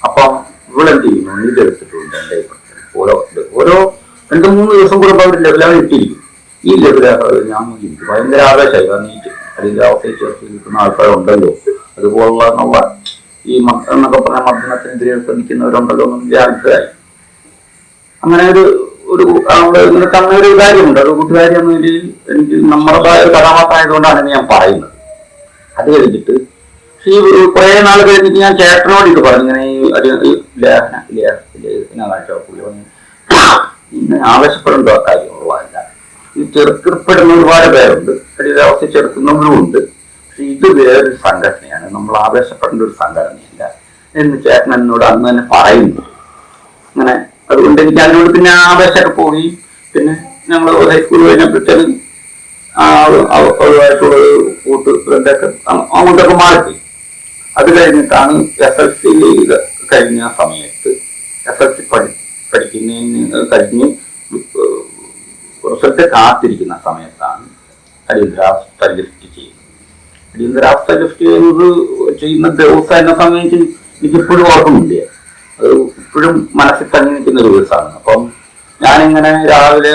A: അപ്പം ഇവളെന്ത് ചെയ്യുന്നു? ഇതെടുത്തിട്ടുണ്ട്. എന്റെ ഓരോ ഓരോ രണ്ട് മൂന്ന് ദിവസം കൂടെ അവർ ലെവലായി ഇട്ടിരിക്കും ഈ ലെവലായി ഞാൻ നോക്കിയിരിക്കും. ഭയങ്കര ആവേശമായി. കാരണം അതിന്റെ അവസ്ഥയിൽ ചേർത്ത് നിൽക്കുന്ന ആൾക്കാരുണ്ടല്ലോ. അതുപോലുള്ള എന്നുള്ള ഈ എന്നൊക്കെ പറഞ്ഞ മർദ്ദനത്തിനെതിരെയൊക്കെ നിൽക്കുന്നവരുണ്ടല്ലോ എന്നും വിചാരിച്ചതായി അങ്ങനെ ഒരു ഒരു നിനക്ക് അങ്ങനെ ഒരു കാര്യമുണ്ട്. ഒരു കൂട്ടുകാരി എന്ന നിലയിൽ എനിക്ക് നമ്മുടേതായ ഒരു കഥാപാത്രമായതുകൊണ്ടാണ് ഞാൻ പറയുന്നത്. അത് കഴിഞ്ഞിട്ട് ഈ കുറേ നാൾ കഴിഞ്ഞിട്ട് ഞാൻ ചേട്ടനോട് ഇത് പറഞ്ഞു. ഇങ്ങനെ ഈ ലേഖന ലേഖ- ലേഖന കാണിച്ച പുള്ളി പറഞ്ഞു ഇന്ന് ആവശ്യപ്പെടേണ്ട കാര്യമുള്ളതല്ല ഈ ചെറുക്കപ്പെടുന്ന ഒരുപാട് പേരുണ്ട്. ശരീരാവസ്ഥ ചെറുക്കുന്നവരും ഉണ്ട് പക്ഷെ ഇത് വേറൊരു സംഘടനയാണ്. നമ്മൾ ആവേശപ്പെടേണ്ട ഒരു സംഘടനയല്ല. എന്ന് ചേട്ടൻ എന്നോട് അന്ന് തന്നെ പറയുന്നു. അങ്ങനെ അതുകൊണ്ട് എനിക്ക് അതിനോട് പിന്നെ ആവേശമൊക്കെ പോയി. പിന്നെ ഞങ്ങൾ ഹൈസ്കൂൾ കഴിഞ്ഞപ്പോഴത്തേനും ായിട്ടുള്ള കൂട്ട് അ- അങ്ങോട്ടൊക്കെ മാറി അത് കഴിഞ്ഞിട്ടാണ് എസ് എൽ സി കഴിഞ്ഞ സമയത്ത് എസ് എൽ സി പഠി പഠിക്കുന്നതിന് കഴിഞ്ഞ് റിസൾട്ട് കാത്തിരിക്കുന്ന സമയത്താണ് അടിയന്തരാവസ്ഥ ലിഫ്റ്റ് ചെയ്യുന്നത്. അടിയന്തരാവസ്ഥ ലിഫ്റ്റ് ചെയ്യുന്നത് ചെയ്യുന്ന ദിവസം എന്നെ സംബന്ധിച്ച് എനിക്കിപ്പോഴും ഓർക്കുന്നില്ല അത് ഇപ്പോഴും മനസ്സിൽ തങ്ങി നിൽക്കുന്ന ഒരു ദിവസമാണ്. അപ്പം ഞാനിങ്ങനെ രാവിലെ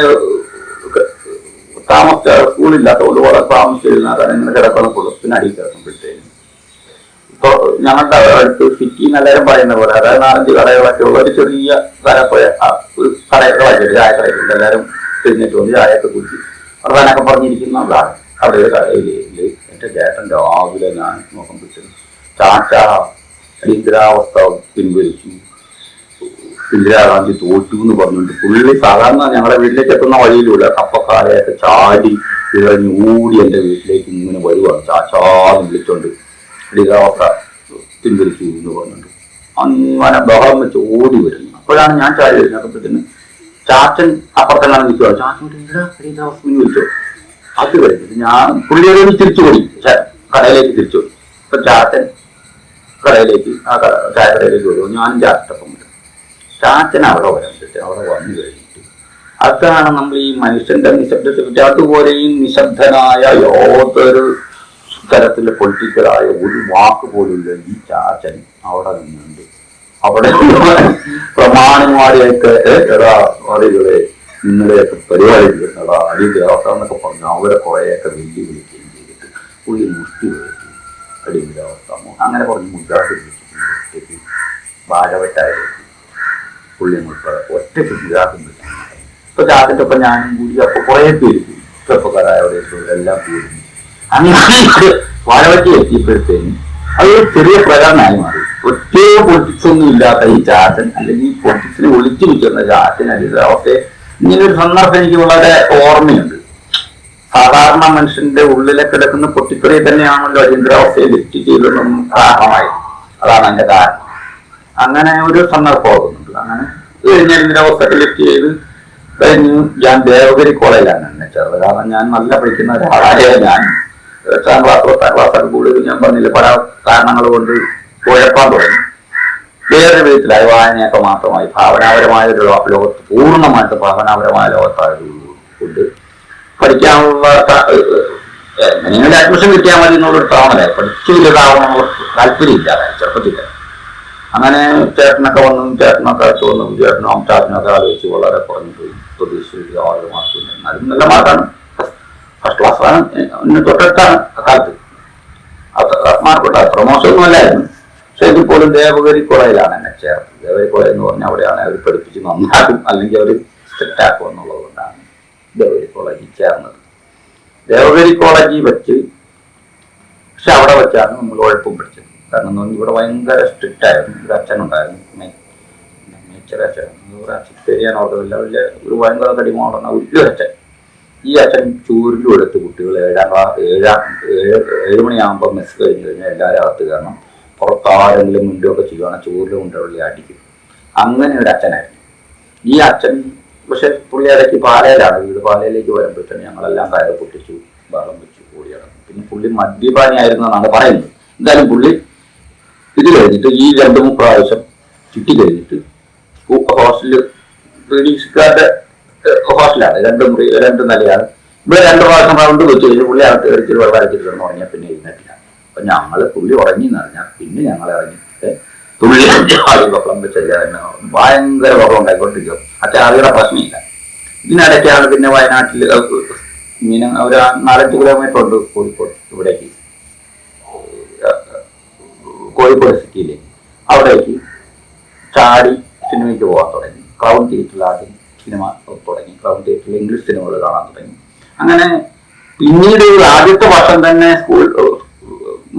A: താമസിച്ച സ്കൂളില്ലാത്തതുകൊണ്ട് വളരെ താമസിച്ചിരുന്ന കാരണം ഇങ്ങനെ കിടക്കുന്ന കുളത്തിന് അടിയിൽ കിടക്കുമ്പോഴത്തേനും. ഇപ്പോൾ ഞങ്ങളുടെ അടുത്ത് സിറ്റി എന്നെല്ലാവരും പറയുന്ന പോലെ അതായത് നാലഞ്ച് കടകളൊക്കെ ഉള്ള ഒരു ചെറിയ കരപ്പോയ ഉണ്ട് ചായ കടയുണ്ട് എല്ലാവരും തിരിഞ്ഞിട്ട് വന്ന് ചായയൊക്കെ കുടിച്ച്. പറഞ്ഞിരിക്കുന്ന പറഞ്ഞിരിക്കുന്നതാണ് അവിടെ ഒരു കടയിൽ എന്റെ ചേട്ടൻ രാവിലെ ഞാൻ നോക്കം പിടിച്ചത് ചാച്ച അടിയന്തരാവസ്ഥ പിൻവലിച്ചു. ഇന്ദിരാഗാന്ധി തോറ്റു എന്ന് പറഞ്ഞിട്ട് പുള്ളി സാധാരണ ഞങ്ങളുടെ വീട്ടിലേക്ക് എത്തുന്ന വഴിയിലൂടെ കപ്പക്കാലയൊക്കെ ചാടി ഇറങ്ങി ഓടി എന്റെ വീട്ടിലേക്ക് ഇങ്ങനെ വരുവാണ്. ചാച്ചാന്ന് വിളിച്ചോണ്ട് ഇന്ദിരാവസ്ഥ പിൻവലിച്ചു എന്ന് പറഞ്ഞിട്ട് അങ്ങനെ ബഹളം വെച്ച് ഓടി വരുന്നു. അപ്പോഴാണ് ഞാൻ ചാടി വരുന്നപ്പോഴത്തേന് ചാച്ചൻ അപ്പുറത്തെല്ലാം നിൽക്കുക ചാച്ചൻ അത് കഴിഞ്ഞിട്ട് ഞാൻ പുള്ളിയോട് തിരിച്ചു പോയി. കടയിലേക്ക് തിരിച്ചു പോയി. അപ്പൊ ചാച്ചൻ കടയിലേക്ക് ആ കട- ചായക്കടയിലേക്ക് വരും ഞാനും ചാച്ചപ്പം വരും. ചാച്ചൻ അവിടെ വരണ്ടിട്ട് അവിടെ വന്നു കഴിഞ്ഞിട്ട്. അതാണ് നമ്മൾ ഈ മനുഷ്യന്റെ നിശബ്ദത്തെ പറ്റി അതുപോലെ ഈ നിശബ്ദനായ യോതൊരു തരത്തിലെ പൊളിറ്റിക്കലായ ഒരു വാക്ക് പോലും ഈ ചാച്ചൻ അവിടെ നിന്നുണ്ട്. അവിടെ പ്രമാണിമാരെയൊക്കെ "ഏ, എടാ ആളുകളെ നിങ്ങളെയൊക്കെ പരിപാടി എടാ അടി ദേവസ്ഥ എന്നൊക്കെ പറഞ്ഞു അവരെ കുറേയൊക്കെ വെല്ലുവിളിക്കുകയും ചെയ്തിട്ട് പുള്ളി മുഷ്ടി വിളിക്കും അടി ദേവസ്ഥ അങ്ങനെ പറഞ്ഞു മുദ്രാസ് വിളിച്ചിട്ടുണ്ട് വാഴവട്ടായിരുന്നു പുള്ളി ഉൾപ്പെടെ ഒറ്റയ്ക്ക് മുദ്രാസം ഇപ്പൊ ചാത്തിന്റെ ഒപ്പം ഞാനും കൂടി അപ്പൊ കുറെ പേര് ചെറുപ്പക്കാരായവരെ എല്ലാം കൂടി. അങ്ങനെ വാഴവട്ടി എത്തിയപ്പോഴത്തേനും അത് ഒരു ചെറിയ പ്രകടനമായി മാറി. ഒറ്റ പൊളിറ്റിക്സ് ഒന്നും ഇല്ലാത്ത ഈ ചാച്ചൻ അല്ലെങ്കിൽ പൊളിറ്റിക്സിനെ ഒളിച്ചു നിൽക്കുന്ന ചാച്ചൻ അല്ലെങ്കിൽ അവസ്ഥയെ ഇങ്ങനെ ഒരു സന്ദർഭം എനിക്ക് വളരെ ഓർമ്മയുണ്ട്. സാധാരണ മനുഷ്യന്റെ ഉള്ളിലെ കിടക്കുന്ന പൊട്ടിക്കറി തന്നെയാണല്ലോ അടിയന്തരാവസ്ഥയെ ലിഫ്റ്റ് ചെയ്തതെന്നും കാരണമായി. അതാണ് എന്റെ കാരണം. അങ്ങനെ ഒരു സന്ദർഭം ഓർക്കുന്നുണ്ട് അങ്ങനെ കഴിഞ്ഞ് അടിയന്തരാവസ്ഥ ലിഫ്റ്റ് ചെയ്ത് കഴിഞ്ഞു ഞാൻ ദേവഗിരി കോളേജിലാണ് എന്നെ ചേർന്നത്. കാരണം ഞാൻ നല്ല പഠിക്കുന്ന ഒരാളായ ഞാൻ എട്ടാം ക്ലാസ് പത്താം ക്ലാസ് ഒക്കെ കൂടുതൽ ഞാൻ പറഞ്ഞില്ല. പല കാരണങ്ങൾ കൊണ്ട് കുഴപ്പാൻ തുടങ്ങി. വേറെ വിധത്തിലായി വായനയൊക്കെ മാത്രമായി ഭാവനാപരമായ ഒരു ലോകത്ത് പൂർണമായിട്ട് ഭാവനാപരമായ ലോകത്തായതുകൊണ്ട് പഠിക്കാനുള്ള എങ്ങനെയെങ്കിലും അഡ്മിഷൻ കിട്ടിയാൽ മതി എന്നുള്ളൊരു തോന്നല പഠിച്ചു വലുതാവണമെന്നുള്ള താല്പര്യമില്ല. ചെറുപ്പത്തിൽ അങ്ങനെ ചേട്ടനൊക്കെ വന്നു ചേട്ടനൊക്കെ അയച്ചു വന്നു ചേട്ടനും ചാച്ചനൊക്കെ ആലോചിച്ച് വളരെ കുറഞ്ഞു പോയി. പ്രതീക്ഷിച്ച് ആറ് മാർക്ക് എന്നാലും നല്ല മാർക്കാണ് ഫസ്റ്റ് ക്ലാസ് തൊട്ടടുത്ത അക്കാലത്ത് മാർക്കുണ്ട് പ്രൊമോഷൻ മോശമൊന്നും അല്ലായിരുന്നു. പക്ഷെ എങ്കിൽ പോലും ദേവഗരി കോളേജിലാണ് എന്നെ ചേർത്തത്. ദേവഗരി കോളേജ് എന്ന് പറഞ്ഞാൽ അവിടെയാണ് അവർ പഠിപ്പിച്ച് നന്നാക്കും. അല്ലെങ്കിൽ അവർ സ്ട്രിക്റ്റ് ആക്കും എന്നുള്ളത് കൊണ്ടാണ് ദേവഗരി കോളേജിൽ ചേർന്നത്. ദേവഗരി കോളേജിൽ വെച്ച് പക്ഷെ അവിടെ വെച്ചാണ് നമ്മൾ ഉഴപ്പും പഠിച്ചത് കാരണം എന്ന് പറഞ്ഞാൽ ഇവിടെ ഭയങ്കര സ്ട്രിക്റ്റ് ആയിരുന്നു. ഒരു അച്ഛനുണ്ടായിരുന്നു. മേ- അച്ഛൻ. ഒരു അച്ഛൻ പേര് ഞാൻ ഓർക്കുന്നില്ല. വലിയ ഒരു ഭയങ്കര തടിമോടുന്ന ഒരു അച്ഛൻ ഈ അച്ഛൻ ചൂരിലും എടുത്ത് കുട്ടികൾ ഏഴാം ക്ലാസ് ഏഴാം ഏഴ് ഏഴ് മണിയാകുമ്പോൾ മെസ് കഴിഞ്ഞ് കഴിഞ്ഞാൽ എല്ലാവരും അകത്ത് കയറണം. പുറത്ത് ആരെങ്കിലും മുൻപൊക്കെ ചെയ്യുവാണെങ്കിൽ ചൂരിൽ കൊണ്ടുള്ളി അടിക്കും. അങ്ങനെ ഒരു അച്ഛനായിരുന്നു. ഈ അച്ഛൻ പക്ഷെ പുള്ളി ഇടയ്ക്ക് പാലയിലാണ്. വീട് പാലയിലേക്ക് വരുമ്പോഴത്തേന് ഞങ്ങളെല്ലാം കയറി പൊട്ടിച്ചു ബഹളം വെച്ചു കൂടി നടന്നു. പിന്നെ പുള്ളി മദ്യപാനി ആയിരുന്നു എന്നാണ് പറയുന്നത്. എന്തായാലും പുള്ളി ഇത് കഴിഞ്ഞിട്ട് ഈ രണ്ടു മൂന്ന് പ്രാവശ്യം ചുറ്റി കഴിഞ്ഞിട്ട് ഹോസ്റ്റലിൽ ബ്രിട്ടീഷുകാരുടെ ഹോസ്റ്റലാണ് രണ്ട് മുറി രണ്ട് നിലയാണ്. ഇവിടെ രണ്ട് പ്രാവശ്യം റൗണ്ട് വെച്ച്. കഴിഞ്ഞ് പുള്ളി അകത്ത് കഴിച്ചിട്ട് വെള്ളം അടിച്ചിട്ട് കിടന്ന് ഉറങ്ങിയാൽ പിന്നെ ഇരുന്നിട്ടില്ല. അപ്പൊ ഞങ്ങൾ പുള്ളി ഉറങ്ങി എന്ന് പറഞ്ഞാൽ പിന്നെ ഞങ്ങൾ ഇറങ്ങിയിട്ട് തുള്ളി ആടി ബഹളം വെച്ചല്ല ഭയങ്കര ബഹളം ഉണ്ടായിക്കൊണ്ടിരിക്കും അച്ഛൻ അറിയുടെ പ്രശ്നമില്ല. ഇതിനിടയ്ക്കാണ് പിന്നെ വയനാട്ടിൽ ഇങ്ങനെ ഒരു നാലഞ്ച് കിലോമീറ്റർ ഉണ്ട് കോഴിക്കോട് ഇവിടേക്ക്. കോഴിക്കോട് സിറ്റിയിലേക്ക്. അവിടേക്ക് ചാടി സിനിമയ്ക്ക് പോകാൻ തുടങ്ങി. ക്രൗൺ തിയേറ്ററിൽ ആദ്യം സിനിമ തുടങ്ങി. ക്രൗൺ തിയേറ്ററിൽ ഇംഗ്ലീഷ് സിനിമകൾ കാണാൻ തുടങ്ങി. അങ്ങനെ പിന്നീട് ആദ്യത്തെ വർഷം തന്നെ സ്കൂൾ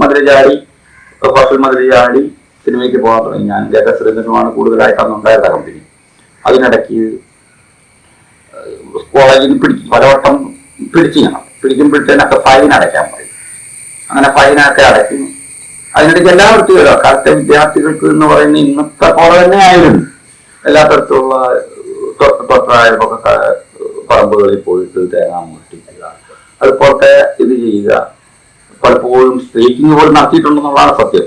A: മധുര ചാടി ഹോസ്റ്റൽ മധുര ചാടി സിനിമയ്ക്ക് പോകാൻ തുടങ്ങി. ഞാൻ ജഗത് സുരേന്ദ്രനുമാണ് കൂടുതലായിട്ട് അന്നുണ്ടായിരുന്ന കമ്പനി അതിനിടയ്ക്ക് കോളേജിൽ പിടിക്കും പലവട്ടം പിടിച്ചു ഞങ്ങൾ പിടിക്കുമ്പോഴത്തേനൊക്കെ ഫൈൻ അടയ്ക്കാൻ പറയും അങ്ങനെ ഫൈനൊക്കെ അടയ്ക്കും. അതിനിടയ്ക്ക് എല്ലാ വൃത്തികളും അക്കാലത്തെ വിദ്യാർത്ഥികൾക്ക് എന്ന് പറയുന്ന ഇന്നത്തെ പോലെ തന്നെ ആയിരുന്നു. എല്ലാ തൊട്ടായപ്പൊക്കെ പറമ്പുകളിൽ പോയിട്ട് തേങ്ങ മുട്ടിക്കുക. അതുപോലത്തെ ഇത് ചെയ്യുക. പലപ്പോഴും സ്ട്രൈക്കിങ് പോലും നടത്തിയിട്ടുണ്ടെന്നുള്ളതാണ് സത്യം.